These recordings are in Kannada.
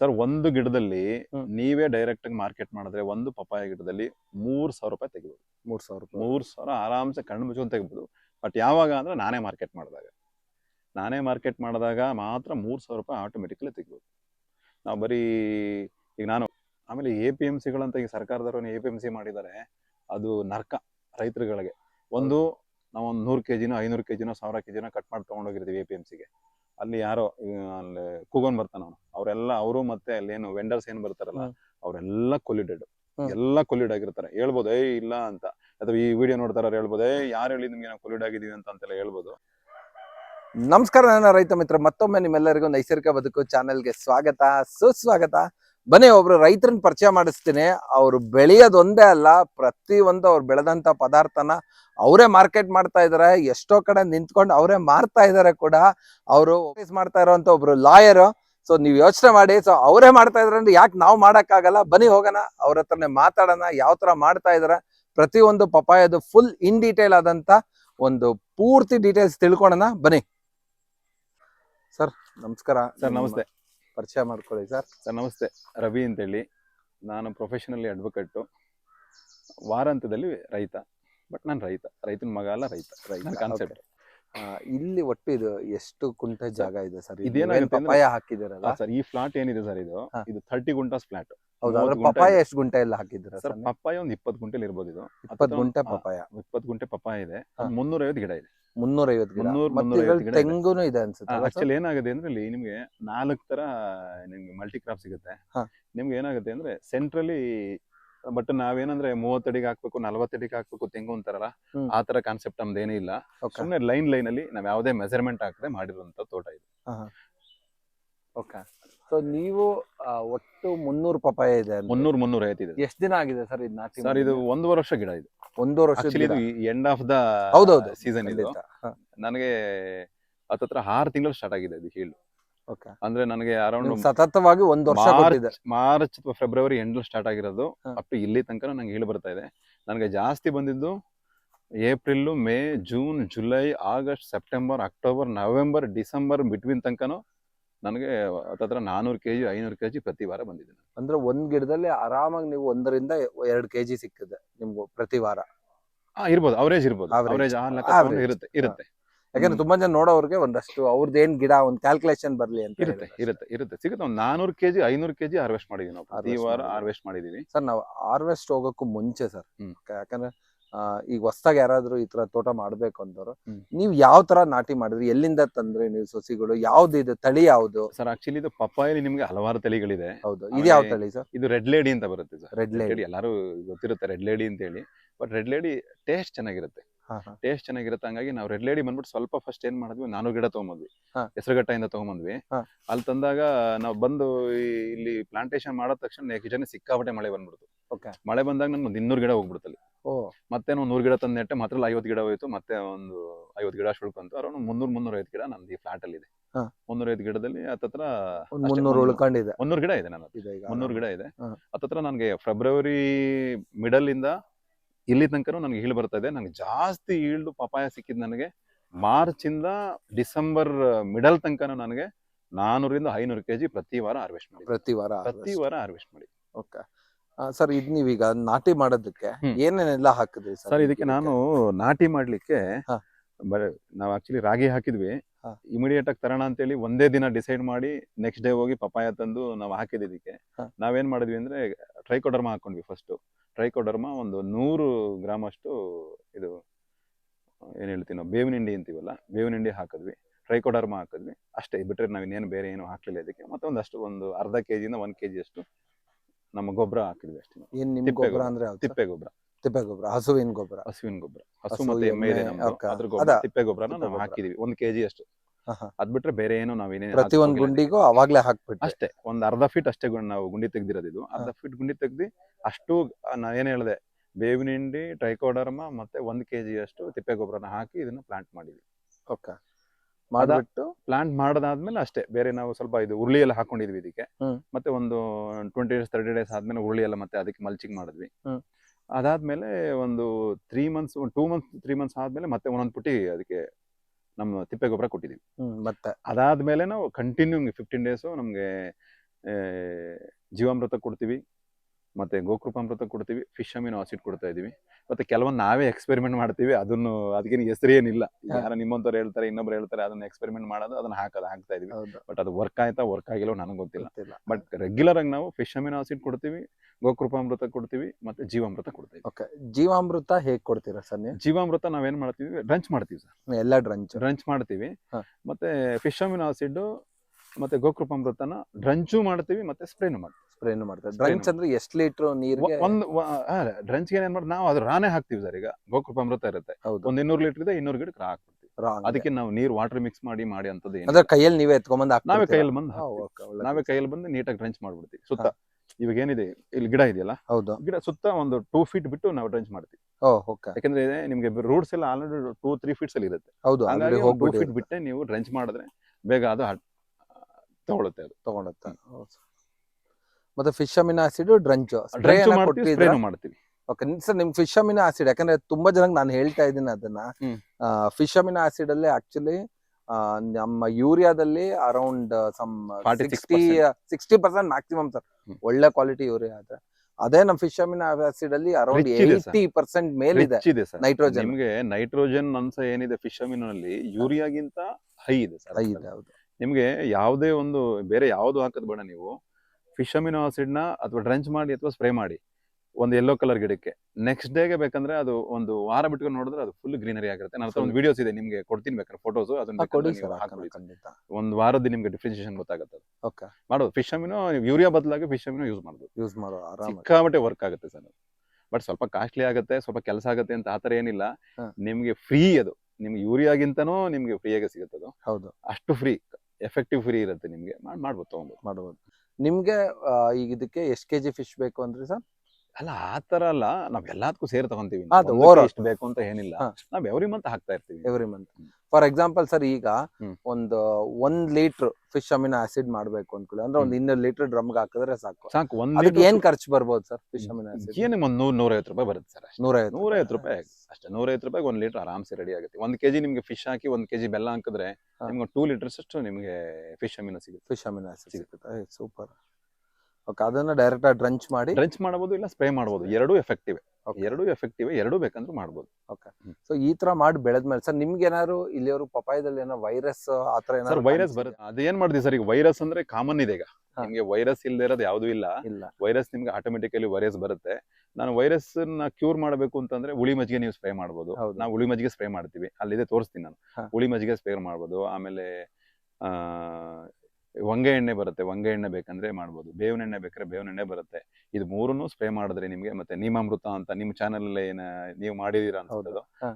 ಸರ್ ಒಂದು ಗಿಡದಲ್ಲಿ ನೀವೇ ಡೈರೆಕ್ಟ್ ಆಗಿ ಮಾರ್ಕೆಟ್ ಮಾಡಿದ್ರೆ ಒಂದು ಪಪ್ಪಾಯ ಗಿಡದಲ್ಲಿ ಮೂರ್ ಸಾವಿರ ರೂಪಾಯಿ ತೆಗಿಬೋದು. ಮೂರ್ ಸಾವಿರ ರೂಪಾಯಿ. ಮೂರ್ ಸಾವಿರ ಆರಾಮ್ಸೆ ಕಣ್ಣು ಮುಚ್ಚು ತೆಗಿಬೋದು. ಬಟ್ ಯಾವಾಗ ಅಂದ್ರೆ ನಾನೇ ಮಾರ್ಕೆಟ್ ಮಾಡಿದಾಗ. ನಾನೇ ಮಾರ್ಕೆಟ್ ಮಾಡಿದಾಗ ಮಾತ್ರ ಮೂರ್ ಸಾವಿರ ರೂಪಾಯಿ ಆಟೋಮೆಟಿಕ್ಲಿ ತೆಗಿಬೋದು. ನಾವು ಬರೀ ಈಗ ನಾನು ಆಮೇಲೆ ಎ ಪಿ ಎಂ ಸಿಗಳಂತ ಈಗ ಸರ್ಕಾರದವರು ಎ ಪಿ ಎಂ ಸಿ ಮಾಡಿದ್ದಾರೆ. ಅದು ನರ್ಕ ರೈತರುಗಳಿಗೆ. ಒಂದು ನಾವು ಒಂದು ನೂರು ಕೆ ಜಿನೋ ಐನೂರು ಕೆ ಜಿನೋ ಸಾವಿರ ಕೆ ಜಿನೋ ಕಟ್ ಮಾಡಿ ತೊಗೊಂಡೋಗಿರ್ತೀವಿ ಎ ಪಿ ಎಂ ಸಿಗೆ ಅಲ್ಲಿ ಯಾರೋ ಅಲ್ಲಿ ಕೂಗೊಂಡ್ ಬರ್ತಾನ ಅವನು. ಅವರೆಲ್ಲ ಅವರು ಮತ್ತೆ ಅಲ್ಲೇನು ವೆಂಡರ್ಸ್ ಏನ್ ಬರ್ತಾರಲ್ಲ. ಅವರೆಲ್ಲ ಕೊಲಿಡೆಡ್ ಎಲ್ಲಾ ಎಲ್ಲ ಕೊಲಿಡ್ ಆಗಿರ್ತಾರೆ. ಹೇಳ್ಬೋದು ಏ ಇಲ್ಲ ಅಂತ. ಅಥವಾ ಈ ವಿಡಿಯೋ ನೋಡ್ತಾರ ಹೇಳ್ಬೋದು ಏ ಯಾರು ಹೇಳಿ ನಿಮ್ಗೆ ನಾವು ಕೊಲಿಡ್ ಆಗಿದೀವಿ ಅಂತ ಅಂತೆಲ್ಲ ಹೇಳ್ಬೋದು. ನಮಸ್ಕಾರ ನನ್ನ ರೈತ ಮಿತ್ರ ಮತ್ತೊಮ್ಮೆ ನಿಮ್ಮೆಲ್ಲರಿಗೂ ನೈಸರ್ಗಿಕ ಬದುಕು ಚಾನೆಲ್ಗೆ ಸ್ವಾಗತ. ಸುಸ್ವಾಗತ. ಬನ್ನಿ, ಒಬ್ರು ರೈತರನ್ನ ಪರಿಚಯ ಮಾಡಿಸ್ತೀನಿ. ಅವ್ರು ಬೆಳೆಯೋದೊಂದೇ ಅಲ್ಲ, ಪ್ರತಿ ಒಂದು ಅವ್ರು ಬೆಳೆದಂತ ಪದಾರ್ಥನ ಅವರೇ ಮಾರ್ಕೆಟ್ ಮಾಡ್ತಾ ಇದಾರೆ. ಎಷ್ಟೋ ಕಡೆ ನಿಂತ್ಕೊಂಡು ಅವರೇ ಮಾರ್ತಾ ಇದಾರೆ ಕೂಡ. ಅವರು ಮಾಡ್ತಾ ಇರೋಂತ ಒಬ್ರು ಲಾಯರ್ ಸೊ ನೀವು ಯೋಚನೆ ಮಾಡಿ. ಸೊ ಅವರೇ ಮಾಡ್ತಾ ಇದಾರೆ ಅಂದ್ರೆ ಯಾಕೆ ನಾವು ಮಾಡಕ್ಕಾಗಲ್ಲ? ಬನ್ನಿ, ಹೋಗೋಣ. ಅವ್ರ ಹತ್ರನೇ ಮಾತಾಡೋಣ, ಯಾವ ತರ ಮಾಡ್ತಾ ಇದಾರೆ. ಪ್ರತಿಯೊಂದು ಪಪಾಯದು ಫುಲ್ ಇನ್ ಡೀಟೇಲ್ ಆದಂತ ಒಂದು ಪೂರ್ತಿ ಡೀಟೇಲ್ಸ್ ತಿಳ್ಕೊಳೋಣ. ಬನ್ನಿ. ಸರ್, ನಮಸ್ಕಾರ. ಸರ್, ನಮಸ್ತೆ. ಪರಿಚಯ ಮಾಡ್ಕೊಳ್ಳಿ ಸರ್. ಸರ್ ನಮಸ್ತೆ. ರವಿ ಅಂತೇಳಿ. ನಾನು ಪ್ರೊಫೆಷನಲಿ ಅಡ್ವೊಕೇಟು ವಾರಾಂತ್ಯದಲ್ಲಿ ರೈತ. ಬಟ್ ನಾನು ರೈತ. ರೈತನ ಮಗ ಅಲ್ಲ ರೈತ. ರೈತ ಕಾನ್ಸೆಪ್ಟ್ ಇಲ್ಲಿ ಒಟ್ಟು ಇದು ಎಷ್ಟು ಕುಂಟ ಜಾಗ ಇದೆ ಸರ್? ಇದೇನಾಗುತ್ತೆ ಪಪಾಯ ಹಾಕಿದಿರಲ್ಲ ಸರ್ ಈ ಫ್ಲಾಟ್ ಏನಿದೆ ಸರ್ ಇದು? ಇದು ತರ್ಟಿ ಗುಂಟಾಸ್ ಫ್ಲಾಟ್ ಹೌದು ಪಪಾಯ ಎಷ್ಟು ಗುಂಟೆ ಎಲ್ಲ ಹಾಕಿದ್ರೆ ಸರ್ ಪಪಾಯ ಪಪ್ಪಾಯ ಒಂದು ಇಪ್ಪತ್ತು ಗುಂಟೆಲಿ ಇರ್ಬೋದು ಇದು. ಇಪ್ಪತ್ತು ಗುಂಟೆ. ಪಪಾಯ ಇಪ್ಪತ್ತು ಗುಂಟೆ ಪಪ್ಪಾಯ ಇದೆ. ಮುನ್ನೂರೈವತ್ತು ಗಿಡ ಇದೆ. ಮುನ್ನೂರ ಐವತ್ತು ಗಿಡ. ಮುನ್ನೂರು- ಮತ್ತೆ ಇದ್ರಲ್ಲಿ ಗಿಡ ಇದೆ. ತೆಂಗುನು ಇದೆ ಅನ್ಸುತ್ತೆ. ಆಕ್ಚುಲಿ ಏನಾಗುತ್ತೆ ಅಂದ್ರೆ ಇಲ್ಲಿ ನಿಮ್ಗೆ ನಾಲ್ಕು ತರ ನಿಮ್ಗೆ ಮಲ್ಟಿ ಕ್ರಾಪ್ ಸಿಗುತ್ತೆ. ಹಾ. ನಿಮ್ಗೆ ಏನಾಗುತ್ತೆ ಅಂದ್ರೆ ಸೆಂಟ್ರಲಿ ಬಟ್ ನಾವೇನಂದ್ರೆ ಮೂವತ್ತಡಿಗೆ ಹಾಕ್ಬೇಕು ನಲವತ್ತಡಿಗೆ ಹಾಕ್ಬೇಕು ತೆಂಗು ಅಂತಾರಲ್ಲ ಹ್ಮ್. ಆ ತರ ಕಾನ್ಸೆಪ್ಟ್ ನಮ್ದು ಏನೂ ಇಲ್ಲ. ಸುಮ್ಮನೆ ಲೈನ್ ಲೈನ್ ಅಲ್ಲಿ ನಾವ್ ಯಾವುದೇ ಮೆಜರ್ಮೆಂಟ್ ಹಾಕದೆ ಮಾಡಿರುವಂತ ತೋಟ ಇದು. ಓಕೆ. ಸೊ ನೀವು ಆ, ಒಟ್ಟು ಮುನ್ನೂರು ಪಪಾಯ ಇದೆ ಅಂದ್ರೆ ಮುನ್ನೂರ್ ಮುನ್ನೂರ ಐವತ್ತು ಇದೆ. ಎಷ್ಟು ದಿನ ಆಗಿದೆ ಸರ್ ಇದು ನಾಟಿ ಸರ್ ಇದು ಒಂದೂವರೆ ವರ್ಷ ಗಿಡ ಇದು. ಒಂದೂವರೆ ವರ್ಷ ಆಕ್ಚುಲಿ ಇದು ಎಂಡ್ ಆಫ್ ದ ಹೌದೌದು ಸೀಸನ್ ಇದೆ. ನನಗೆ ಹತ್ತತ್ರ ಆರು ತಿಂಗಳು ಸ್ಟಾರ್ಟ್ ಆಗಿದೆ ಇದು ಹೀಳು. ಓಕೆ. ಅಂದ್ರೆ ನನಗೆ ಅರೌಂಡ್ ಸತತವಾಗಿ ಒಂದು ವರ್ಷ ಕೊಟ್ಟಿದೆ. ಮಾರ್ಚ್ ಅಥವಾ ಫೆಬ್ರವರಿ ಎಂಡ್ ಸ್ಟಾರ್ಟ್ ಆಗಿರೋದು. ಅಪ್ ಟು ಇಲ್ಲಿ ತನಕ ನಂಗೆ ಹೇಳಿ ಬರ್ತಾ ಇದೆ. ನನಗೆ ಜಾಸ್ತಿ ಬಂದಿದ್ದು April May June July August September October November December between ತನಕನೂ ನನಗೆ ಹತ್ತತ್ರ ನಾನೂರು ಕೆಜಿ ಐನೂರು ಕೆಜಿ ಪ್ರತಿ ವಾರ ಬಂದಿದೆ ನನಗೆ. ಅಂದ್ರೆ ಒಂದ್ ಗಿಡದಲ್ಲಿ ಆರಾಮಾಗಿ ನೀವು ಒಂದರಿಂದ ಎರಡು ಕೆಜಿ ಸಿಕ್ಕಿದೆ ನಿಮ್ಗೆ ಪ್ರತಿ ವಾರ. ಆ ಇರ್ಬೋದು. ಅವರೇಜ್ ಇರ್ಬೋದು. Average. ಅವರೇಜ್ ಆ ಲೆಕ್ಕ Average. ಇರುತ್ತೆ ಇರುತ್ತೆ. ಯಾಕಂದ್ರೆ ತುಂಬಾ ಜನ ನೋಡೋರಿಗೆ ಒಂದಷ್ಟು ಅವ್ರದ್ದು ಏನ್ ಗಿಡ ಒಂದ್ ಕ್ಯಾಲ್ಕುಲೇಷನ್ ಬರ್ಲಿ ಅಂತ ಇರುತ್ತೆ ಇರುತ್ತೆ ಇರುತ್ತೆ. ಸಿಗುತ್ತೆ. ಒಂದು ನಾನೂರು ಕೆಜಿ ಐನೂರು ಕೆಜಿ ಹಾರ್ವೆಸ್ಟ್ ಮಾಡಿದೀವಿ ನಾವು. ಪ್ರತಿ Harvest ವಾರ ಮಾಡಿದ್ದೀವಿ. ಹಾರ್ವೆಸ್ಟ್ ಮಾಡಿದೀವಿ. ಸರ್ ನಾವು ಹಾರ್ವೆಸ್ಟ್ ಹೋಗೋಕ್ಕೂ ಮುಂಚೆ ಸರ್. ಹ್ಮ್. ಯಾಕಂದ್ರೆ ಈಗ ಹೊಸ್ದಾಗಿ ಯಾರಾದ್ರೂ ಈ ತರ ತೋಟ ಮಾಡ್ಬೇಕು ಅಂದವರು ನೀವು ಯಾವ ತರ ನಾಟಿ ಮಾಡಿದ್ರಿ? ಎಲ್ಲಿಂದ ತಂದ್ರಿ ನೀವು ಸಸಿಗಳು? ಯಾವ್ದು ಇದು? ತಳಿ ಯಾವ್ದು? ಸರ್ ಆಕ್ಚುಲಿ ಇದು ಪಪ್ಪಾಯಲ್ಲಿ ನಿಮ್ಗೆ ಹಲವಾರು ತಳಿಗಳಿದೆ. ಹೌದು. ಇದು ಯಾವ ತಳಿ ಸರ್? ಇದು ರೆಡ್ ಲೇಡಿ ಅಂತ ಬರುತ್ತೆ ಸರ್. Red lady. ಎಲ್ಲರೂ ಗೊತ್ತಿರುತ್ತೆ ರೆಡ್ ಲೇಡಿ ಅಂತ ಹೇಳಿ ಬಟ್ ರೆಡ್ ಲೇಡಿ ಟೇಸ್ಟ್ ಚೆನ್ನಾಗಿರುತ್ತೆ. ಟೇಸ್ಟ್ ಚೆನ್ನಾಗಿರುತ್ತೆ ಹಂಗಾಗಿ ನಾವು ರೆಡ್ ಲೇಡಿ ಬಂದ್ಬಿಟ್ಟು ಸ್ವಲ್ಪ ಫಸ್ಟ್ ಏನ್ ಮಾಡಿದ್ವಿ ನಾನು ಗಿಡ ತಗೊಂಬಂದ್ವಿ. ಹೆಸರುಘಟ್ಟದಿಂದ ತಗೊಂಬಂದ್ವಿ. ಅಲ್ಲಿ ತಂದಾಗ ನಾವು ಬಂದು ಇಲ್ಲಿ ಪ್ಲಾಂಟೇಶನ್ ಮಾಡಿದ ತಕ್ಷಣ ನೆಕ್ಸ್ಟ್ ಜನ ಸಿಕ್ಕಾಪಟ್ಟೆ ಮಳೆ ಬಂದ್ಬಿಡ್ತು. ಮಳೆ ಬಂದಾಗ ನಮ್ಗೆ ಒಂದು ಇನ್ನೂರು ಗಿಡ ಹೋಗ್ಬಿಡ್ತು ಅಲ್ಲಿ. ಓ. ಮತ್ತೆ ನಾವು ನೂರು ಗಿಡ ತಂದು ನೆಟ್ಟೆ ಮಾತ್ರ ಐವತ್ತು ಗಿಡ ಹೋಯ್ತು ಮತ್ತೆ ಒಂದು ಐವತ್ತು ಗಿಡ ಶುಳ್ಕೊಂತು ಅವ್ರ ಮುನ್ನೂರು ಮುನ್ನೂರ ಐವತ್ತು ಗಿಡ ನಮ್ದು ಈ ಫ್ಲಾಟ್ ಅಲ್ಲಿ ಇದೆ. ಮುನ್ನೂರ ಐವತ್ತು ಗಿಡದಲ್ಲಿ ಹತ್ತತ್ರ ಮುನ್ನೂರು ಉಳ್ಕೊಂಡಿದೆ. ಮುನ್ನೂರು ಗಿಡ ಇದೆ ನನ್ನ ಇದೆ ಮುನ್ನೂರು ಗಿಡ ಇದೆ. ಅತತ್ರ ಹತ್ತತ್ರ ನನಗೆ ಫೆಬ್ರವರಿ ಮಿಡಲ್ ಇಂದ ಇಲ್ಲಿ ತನಕನೂ ನನಗೆ ಈಳ್ ಬರ್ತಾ ಇದೆ ನನಗೆ ಜಾಸ್ತಿ ಈಲ್ಡು ಪಪಾಯ ಸಿಕ್ಕಿದ್ ನನಗೆ ಮಾರ್ಚ್ ಇಂದ ಡಿಸೆಂಬರ್ ಮಿಡಲ್ ತನಕನೂ ನನಗೆ ನಾನೂರಿಂದ ಐನೂರು ಕೆಜಿ ಪ್ರತಿ ವಾರ ಹಾರ್ವೆಸ್ಟ್ ಮಾಡಿ ಪ್ರತಿ ವಾರ ಪ್ರತಿ ವಾರ ಹಾರ್ವೆಸ್ಟ್ ಮಾಡಿ ಓಕೆ ಸರ್ ಇದ್ ನೀವೀಗ ನಾಟಿ ಮಾಡೋದಕ್ಕೆ. ಏನೇನೆಲ್ಲ ಹಾಕಿದ್ರಿ ಸರ್ ಇದಕ್ಕೆ ನಾನು ನಾಟಿ ಮಾಡ್ಲಿಕ್ಕೆ. ನಾವು ಆಕ್ಚುಲಿ ರಾಗಿ ಹಾಕಿದ್ವಿ. ಇಮಿಡಿಯೇಟ್ ಆಗಿ ತರೋಣ ಅಂತೇಳಿ ಒಂದೇ ದಿನ ಡಿಸೈಡ್ ಮಾಡಿ ನೆಕ್ಸ್ಟ್ ಡೇ ಹೋಗಿ ಪಪಾಯ ತಂದು ನಾವು ಹಾಕಿದ್ದಕ್ಕೆ. ನಾವೇನ್ ಮಾಡಿದ್ವಿ ಅಂದ್ರೆ ಟ್ರೈಕೋಡರ್ಮಾ ಹಾಕೊಂಡ್ವಿ ಫಸ್ಟ್ ಟ್ರೈಕೋಡರ್ಮಾ ಒಂದು ನೂರು ಗ್ರಾಮ್ ಅಷ್ಟು ಇದು ಏನ್ ಹೇಳ್ತೀವಿ ನಾವು ಬೇವಿನ ಹಿಂಡಿ ಅಂತೀವಲ್ಲ ಬೇವಿನ ಹಿಂಡಿ ಹಾಕಿದ್ವಿ. ಟ್ರೈಕೋಡರ್ಮಾ ಹಾಕಿದ್ವಿ. ಅಷ್ಟೇ ಇದ್ ಬಿಟ್ರೆ ನಾವು ಇನ್ನೇನು ಬೇರೆ ಏನು ಹಾಕ್ಲಿಲ್ಲ ಇದಕ್ಕೆ ಮತ್ತೆ ಒಂದಷ್ಟು ಒಂದು ಅರ್ಧ ಕೆಜಿಯಿಂದ ಒಂದ್ ಕೆಜಿ ಅಷ್ಟು ನಮ್ಮ ಗೊಬ್ಬರ ಹಾಕಿದ್ವಿ ಅಷ್ಟೇ ಗೊಬ್ಬರ. ಅಂದ್ರೆ ತಿಪ್ಪೆ ಗೊಬ್ಬರ ತಿಪ್ಪೆ ಗೊಬ್ಬರ ಹಸುವಿನ ಗೊಬ್ಬರ ಹಸುವಿನ ಗೊಬ್ಬರ ಹಸು ಮತ್ತೆ ಎಮ್ಮೆ ಇದೆ ಅದ್ರ ಗೊಬ್ಬರ ತಿಪ್ಪೆ ಗೊಬ್ಬರನ ನಾವು. ಹಾಕಿದೀವಿ. ಒಂದ್ ಕೆಜಿ ಅಷ್ಟು. ಅದ್ ಬಿಟ್ರೆ ಬೇರೆ ಏನೋ ನಾವೇನೇ ಪ್ರತಿ ಒಂದ್ ಗುಂಡಿಗೂ ಅವಾಗ್ಲೇ ಹಾಕ್ಬಿಟ್ಟು ಅಷ್ಟೇ ಒಂದ್ ಅರ್ಧ ಫೀಟ್ ಅಷ್ಟೇ ಗುಂಡ್ ನಾವು ಗುಂಡಿ ತೆಗ್ದಿರೋದು ಇದು. ಅರ್ಧ ಫೀಟ್ ಗುಂಡಿ ತೆಗ್ದಿ ಅಷ್ಟು ನಾ ಏನ್ ಹೇಳ್ದೆ ಬೇವಿನ ಹಿಂಡಿ ಟ್ರೈಕೋಡರ್ಮ ಮತ್ತೆ ಒಂದ್ ಕೆಜಿ ಅಷ್ಟು ತಿಪ್ಪೆ ಗೊಬ್ಬರನ ಹಾಕಿ ಇದನ್ನ ಪ್ಲಾಂಟ್ ಮಾಡಿದ್ವಿ. ಓಕೆ. ಮಾಡ್ಬಿಟ್ಟು? ಪ್ಲಾಂಟ್ ಮಾಡದಾದ್ಮೇಲೆ ಅಷ್ಟೇ ಬೇರೆ ನಾವು ಸ್ವಲ್ಪ ಇದು ಉರುಳಿ ಎಲ್ಲ ಹಾಕೊಂಡಿದ್ವಿ ಇದಕ್ಕೆ. ಹ್ಮ್. ಮತ್ತೆ ಒಂದು ಟ್ವೆಂಟಿ ಡೇಸ್ ತರ್ಟಿ ಡೇಸ್ ಆದ್ಮೇಲೆ ಉರುಳಿ ಎಲ್ಲ ಮತ್ತೆ ಅದಕ್ಕೆ ಮಲ್ಚಿಂಗ್ ಮಾಡಿದ್ವಿ. ಹ್ಮ್. ಅದಾದ್ಮೇಲೆ ಒಂದು ತ್ರೀ ಮಂತ್ಸ್ ಒಂದು ಟೂ ಮಂತ್ಸ್ ತ್ರೀ ಮಂತ್ಸ್ ಆದ್ಮೇಲೆ ಮತ್ತೆ ಒಂದೊಂದು ಪುಟ್ಟಿ ಅದಕ್ಕೆ ನಮ್ಮ ತಿಪ್ಪೆ ಗೊಬ್ಬರ ಕೊಟ್ಟಿದ್ದೀವಿ ಮತ್ತೆ? ಅದಾದ್ಮೇಲೆ ನಾವು ಕಂಟಿನ್ಯೂ ಫಿಫ್ಟೀನ್ ಡೇಸು ನಮಗೆ ಜೀವಾಮೃತ ಕೊಡ್ತೀವಿ. ಮತ್ತೆ ಗೋಕೃಪಾಮೃತ ಕೊಡ್ತೀವಿ ಫಿಶ್ ಅಮಿನೋ ಆಸಿಡ್ ಕೊಡ್ತಾ ಇದೀವಿ. ಮತ್ತೆ ಕೆಲವೊಂದು ನಾವೇ ಎಕ್ಸ್ಪೆರಿಮೆಂಟ್ ಮಾಡ್ತೀವಿ ಅದನ್ನು ಅದಕ್ಕೇನು ಹೆಸರು ಏನಿಲ್ಲ. ನಿಮ್ಮಂಥವ್ರು ಯಾರೋ ನಿಮ್ಮಂತವ್ರು ಹೇಳ್ತಾರೆ ಇನ್ನೊಬ್ರು ಹೇಳ್ತಾರೆ ಅದನ್ನ ಎಕ್ಸ್ಪೆರಿಮೆಂಟ್ ಮಾಡೋದು ಅದನ್ನ ಹಾಕೋದು ಹಾಕ್ತಾ ಇದೀವಿ. ಬಟ್ ಅದು ವರ್ಕ್ ಆಯ್ತಾ ವರ್ಕ್ ಆಗಿಲ್ಲ ನನಗೆ ಗೊತ್ತಿಲ್ಲ. ಬಟ್ ರೆಗ್ಯುಲರ್ ಆಗಿ ನಾವು ಫಿಶ್ ಅಮಿನೋ ಆಸಿಡ್ ಕೊಡ್ತೀವಿ ಗೋಕೃಪಾಮೃತ ಕೊಡ್ತೀವಿ ಮತ್ತೆ ಜೀವಾಮೃತ ಕೊಡ್ತೀವಿ ಓಕೆ ಜೀವಾಮೃತ ಹೇಗ್ ಕೊಡ್ತೀರಾ ಸರ್ ನೀವು? ಜೀವಾಮೃತ ನಾವೇನು ಮಾಡ್ತೀವಿ ಡ್ರಂಚ್ ಮಾಡ್ತೀವಿ ಸರ್. ಎಲ್ಲ ಡ್ರಂಚ್. ಡ್ರಂಚ್ ಮಾಡ್ತೀವಿ. ಮತ್ತೆ ಫಿಶ್ ಅಮಿನೋ ಆಸಿಡ್ ಮತ್ತೆ ಗೋಕೃಪಾಮೃತನ ಡ್ರಂಚು ಮಾಡ್ತೀವಿ ಮತ್ತೆ ಸ್ಪ್ರೇನು ಮಾಡ್ತೀವಿ. ಸ್ಪ್ರೇನು ಮಾಡ್ತಾರೆ. ಡ್ರಂಚ್ ಅಂದ್ರೆ ಎಷ್ಟು ಲೀಟರ್ ನೀರಿಗೆ? ಒಂದು ಡ್ರಂಚ್ಗೆ ಏನ್ ಮಾಡಿ ನಾವು ಅದು ರಾನೇ ಹಾಕ್ತಿವಿ ಸರ್ ಈಗ. ಗೋಕೃಪಾಮೃತ ಇರುತ್ತೆ. ಹೌದು. ಒಂದ್ ಇನ್ನೂರು ಲೀಟರ್ ಇದೆ ಇನ್ನೂರು ಗಿಡಕ್ಕೆ ಹಾಕ್ಬಿಡ್ತೀವಿ. ಅದಕ್ಕೆ ನಾವು ನೀರು ವಾಟರ್ ಮಿಕ್ಸ್ ಮಾಡಿ ಮಾಡಿ ಅಂತದ್ದು ಅಂದ್ರೆ ಕೈಯಲ್ಲಿ ನೀವೇ ಎತ್ಕೊಂಬಂದ್ ನಾವೇ ಕೈಯಲ್ಲಿ ಬಂದು ನಾವೇ ಕೈಯಲ್ಲಿ ಬಂದು ನೀಟಾಗಿ ಡ್ರಂಚ್ ಮಾಡ್ಬಿಡ್ತೀವಿ. ಸುತ್ತ. ಇವಾಗ ಏನಿದೆ ಇಲ್ಲಿ ಗಿಡ ಇದೆಯಲ್ಲ? ಹೌದು. ಗಿಡ ಸುತ್ತ ಒಂದು ಟೂ ಫೀಟ್ ಬಿಟ್ಟು ನಾವು ಡ್ರಂಚ್ ಮಾಡ್ತೀವಿ. ಯಾಕಂದ್ರೆ ನಿಮ್ಗೆ ರೂಟ್ಸ್ ಎಲ್ಲ ಆಲ್ರೆಡಿ ಟೂ ತ್ರೀ ಫೀಟ್ಸ್ ಅಲ್ಲಿ ಇರುತ್ತೆ. ಹೌದು ಟೂ ಫೀಟ್ ಬಿಟ್ಟೆ ನೀವು ಡ್ರಂಚ್ ಮಾಡಿದ್ರೆ ಬೇಗ ಅದು ತಗೊಳುತ್ತೆ ಅದು. ತಗೊಂಡುತ್ತೆ ಮತ್ತೆ ಫಿಶ್ ಅಮಿನ ಆಸಿಡ್ ಡ್ರಂಚ್ ಮಾಡ್ತೀವಿ ಓಕೆ ಸರ್ ನಿಮ್ ಫಿಶ್ ಅಮಿನ ಆಸಿಡ್ ಯಾಕಂದ್ರೆ ತುಂಬಾ ಜನ ನಾನು ಹೇಳ್ತಾ ಇದ್ದೀನಿ ಅದನ್ನ. ಫಿಶ್ ಅಮಿನ ಆಸಿಡ್ ಅಲ್ಲಿ ಆಕ್ಚುಲಿ ನಮ್ಮ ಯೂರಿಯಾದಲ್ಲಿ around some 46% sixty sixty percent maximum sir ಒಳ್ಳೆ ಕ್ವಾಲಿಟಿ ಯೂರಿಯಾ ಆದ್ರೆ. ಅದೇ ನಮ್ಮ ಫಿಶ್ ಅಮಿನ ಆಸಿಡ್ ಅಲ್ಲಿ ಅರೌಂಡ್ ಏಟಿ ಏಯ್ಟಿ ಪರ್ಸೆಂಟ್ ಮೇಲಿದೆ ಇದೆ ಸರ್ ನೈಟ್ರೋಜನ್ ನಿಮ್ಗೆ ನೈಟ್ರೋಜನ್ ಅಂಶ ಏನಿದೆ ಫಿಶ್ ಅಮಿನಲ್ಲಿ ಯೂರಿಯಾಗಿಂತ ಹೈ ಇದೆ ಸರ್ ಹೈ ಇದೆ ಹೌದು. ನಿಮ್ಗೆ ಯಾವುದೇ ಒಂದು ಬೇರೆ ಯಾವ್ದು ಹಾಕದ್ ಬೇಡ ನೀವು. ಫಿಶ್ ಅಮಿನೋ ಆಸಿಡ್ನ ಅಥವಾ ಡ್ರಂಚ್ ಮಾಡಿ ಅಥವಾ ಸ್ಪ್ರೇ ಮಾಡಿ ಒಂದು ಯೆಲ್ಲೋ ಕಲರ್ ಗಿಡಕ್ಕೆ. ನೆಕ್ಸ್ಟ್ ಡೇಗೆ ಬೇಕಂದ್ರೆ ಅದು ಒಂದು ವಾರ ಬಿಟ್ಕೊಂಡು ನೋಡಿದ್ರೆ ಅದು ಫುಲ್ ಗ್ರೀನರಿ ಆಗಿರುತ್ತೆ. ನಾನು ಹತ್ರ ಒಂದು ವಿಡಿಯೋಸ್ ಇದೆ ನಿಮ್ಗೆ ಕೊಡ್ತೀನಿ ಬೇಕಾದ್ರೆ ಫೋಟೋಸ್ ಅದನ್ನ ಒಂದು ವಾರದ್ದು ನಿಮ್ಗೆ ಡಿಫ್ರೆನ್ಸಿಯೇಷನ್ ಗೊತ್ತಾಗುತ್ತೆ ಓಕೆ ಮಾಡೋದು ಫಿಶ್ ಅಮಿನೋ ಯೂರಿಯಾ ಬದಲಾಗಿ ಫಿಶ್ ಅಮಿನೋ ಯೂಸ್ ಮಾಡ್ಬೋದು. ಯೂಸ್ ಮಾಡೋ ವರ್ಕ್ ಆಗುತ್ತೆ ಸರ್ ಬಟ್ ಸ್ವಲ್ಪ ಕಾಸ್ಟ್ಲಿ ಆಗುತ್ತೆ ಸ್ವಲ್ಪ ಕೆಲಸ ಆಗುತ್ತೆ ಅಂತ ಆತರ ಏನಿಲ್ಲ. ನಿಮಗೆ ಫ್ರೀ ಅದು. ನಿಮ್ಗೆ ಯೂರಿಯಾಗಿಂತನೂ ನಿಮ್ಗೆ ಫ್ರೀಯಾಗಿ ಸಿಗುತ್ತೆ ಅದು. ಹೌದು. ಅಷ್ಟು ಫ್ರೀ ಎಫೆಕ್ಟಿವ್ ಫ್ರೀ ಇರುತ್ತೆ ನಿಮ್ಗೆ. ಮಾಡ್- ಮಾಡ್ಬೋದು ತಗೊಂಡು ಮಾಡ್ಬೋದು. ನಿಮ್ಗೆ ಈಗ ಇದಕ್ಕೆ ಎಷ್ಟು ಕೆಜಿ ಫಿಶ್ ಬೇಕು ಅಂದ್ರಿ ಸರ್? ಅಲ್ಲ ಆ ತರ ಅಲ್ಲ. ನಾವ್ ಎಲ್ಲದಕ್ಕೂ ಸೇರ್ ತಗೊಂತೀವಿ. ಅದು ಒಂದಕ್ಕೆ overall. ಇಷ್ಟು ಬೇಕು ಅಂತ ಏನಿಲ್ಲ. ಹಾ. ನಾವ್ ಎವ್ರಿ ಮಂತ್ ಹಾಕ್ತಾ ಇರ್ತೀವಿ. Every month. For example sir ಈಗ ಹ್ಮ್. ಒಂದು ಒಂದ್ ಲೀಟರ್ ಫಿಶ್ ಅಮಿನ ಆಸಿಡ್ ಮಾಡ್ಬೇಕು ಅಂತ ಅಂದ್ರೆ ಒಂದ್ ಇನ್ನೂರು ಲೀಟರ್ ಡ್ರಮ್ ಹಾಕಿದ್ರೆ ಸಾಕು. ಸಾಕು ಒಂದ್ ಅದಕ್ಕೆ liter ಏನ್ ಖರ್ಚು ಬರ್ಬೋದು ಸರ್ ಫಿಶ್ ಅಮಿನ ಆಸಿಡ್? ಏನು ಒಂದ್ ನೂರ್ ನೂರೈವತ್ತು ರೂಪಾಯಿ ಬರುತ್ತೆ ಸರ್ ಅಷ್ಟೇ. ನೂರೈವತ್ತು ನೂರೈವತ್ತು ರೂಪಾಯಿ ಅಷ್ಟೇ ನೂರೈವತ್ತು ರೂಪಾಯಿ ಒಂದ್ ಲೀಟರ್ ಆರಾಮ್ಸೆ ರೆಡಿ ಆಗುತ್ತೆ. ಒಂದ್ ಕೆಜಿ ನಿಮ್ಗೆ ಫಿಶ್ ಹಾಕಿ ಒಂದ್ ಕೆಜಿ ಬೆಲ್ಲ ಹಾಕಿದ್ರೆ ಹಾ. ನಿಮ್ಗೆ ಟೂ ಲೀಟರ್ಸ್ ಅಷ್ಟು ನಿಮ್ಗೆ ಫಿಶ್ ಅಮಿನ ಸಿಗುತ್ತೆ. ಫಿಶ್ ಅಮಿನ ಆಸಿಡ್ ಸಿಗುತ್ತೆ. ಸೂಪರ್. ಓಕೆ ಅದನ್ನ ಡೈರೆಕ್ಟ್ ಆಗಿ ಡ್ರಂಚ್ ಮಾಡಿ ಡ್ರಂಚ್ ಮಾಡಬಹುದು ಇಲ್ಲ ಸ್ಪ್ರೇ ಮಾಡಬಹುದು ಎರಡೂ ಎಫೆಕ್ಟಿವ್. ಎರಡೂ ಎಫೆಕ್ಟಿವ್ ಎರಡೂ ಬೇಕಂದ್ರೆ ಮಾಡಬಹುದು ಓಕೆ ಸೊ ಈ ತರ ಮಾಡಿ ಬೆಳೆದ್ಮೇಲೆ ಸರ್ ನಿಮ್ಗೆ ಏನಾದ್ರು ಇಲ್ಲಿಯವರು ಪಪಾಯದಲ್ಲಿ ಏನೋ ವೈರಸ್ ಆತರ ಏನಾದ್ರು ವೈರಸ್ ಬರುತ್ತೆ. ಅದೇನ್ ಮಾಡಿದ್ವಿ ಸರ್ ಈಗ ವೈರಸ್ ಅಂದ್ರೆ ಕಾಮನ್ ಇದೆ ಈಗ. ನಿಮ್ಗೆ ವೈರಸ್ ಇಲ್ಲದೆ ಇರೋದು ಯಾವ್ದು ಇಲ್ಲ. ಇಲ್ಲ. ವೈರಸ್ ನಿಮ್ಗೆ ಆಟೋಮೆಟಿಕಲಿ ವೈರಸ್ ಬರುತ್ತೆ. ನಾನು ವೈರಸ್ನ ಕ್ಯೂರ್ ಮಾಡಬೇಕು ಅಂತಂದ್ರೆ ಹುಳಿ ಮಜ್ಜಿಗೆ ನೀವು ಸ್ಪ್ರೇ ಮಾಡಬಹುದು ಹೌದು. ನಾವು ಹುಳಿ ಮಜ್ಜಿಗೆ ಸ್ಪ್ರೇ ಮಾಡ್ತೀವಿ. ಅಲ್ಲಿದೆ ತೋರಿಸ್ತೀನಿ ನಾನು. ಹುಳಿ ಮಜ್ಜಿಗೆ ಸ್ಪ್ರೇ ಮಾಡಬಹುದು ಆಮೇಲೆ ಹೊಂಗೆ ಎಣ್ಣೆ ಬರುತ್ತೆ ವಂಗೆ ಎಣ್ಣೆ ಬೇಕಂದ್ರೆ ಮಾಡ್ಬೋದು. ಬೇವಿನ ಎಣ್ಣೆ ಬೇಕಾದ್ರೆ ಬೇವಿನ ಎಣ್ಣೆ ಬರುತ್ತೆ. ಇದು ಮೂರನ್ನು ಸ್ಪ್ರೇ ಮಾಡಿದ್ರೆ ನಿಮಗೆ ಮತ್ತೆ ನೀಮಾಮೃತ ಅಂತ ನಿಮ್ಮ ಚಾನಲ್ ಏನ ನೀವು ಮಾಡಿದೀರಾ ಅಂತ.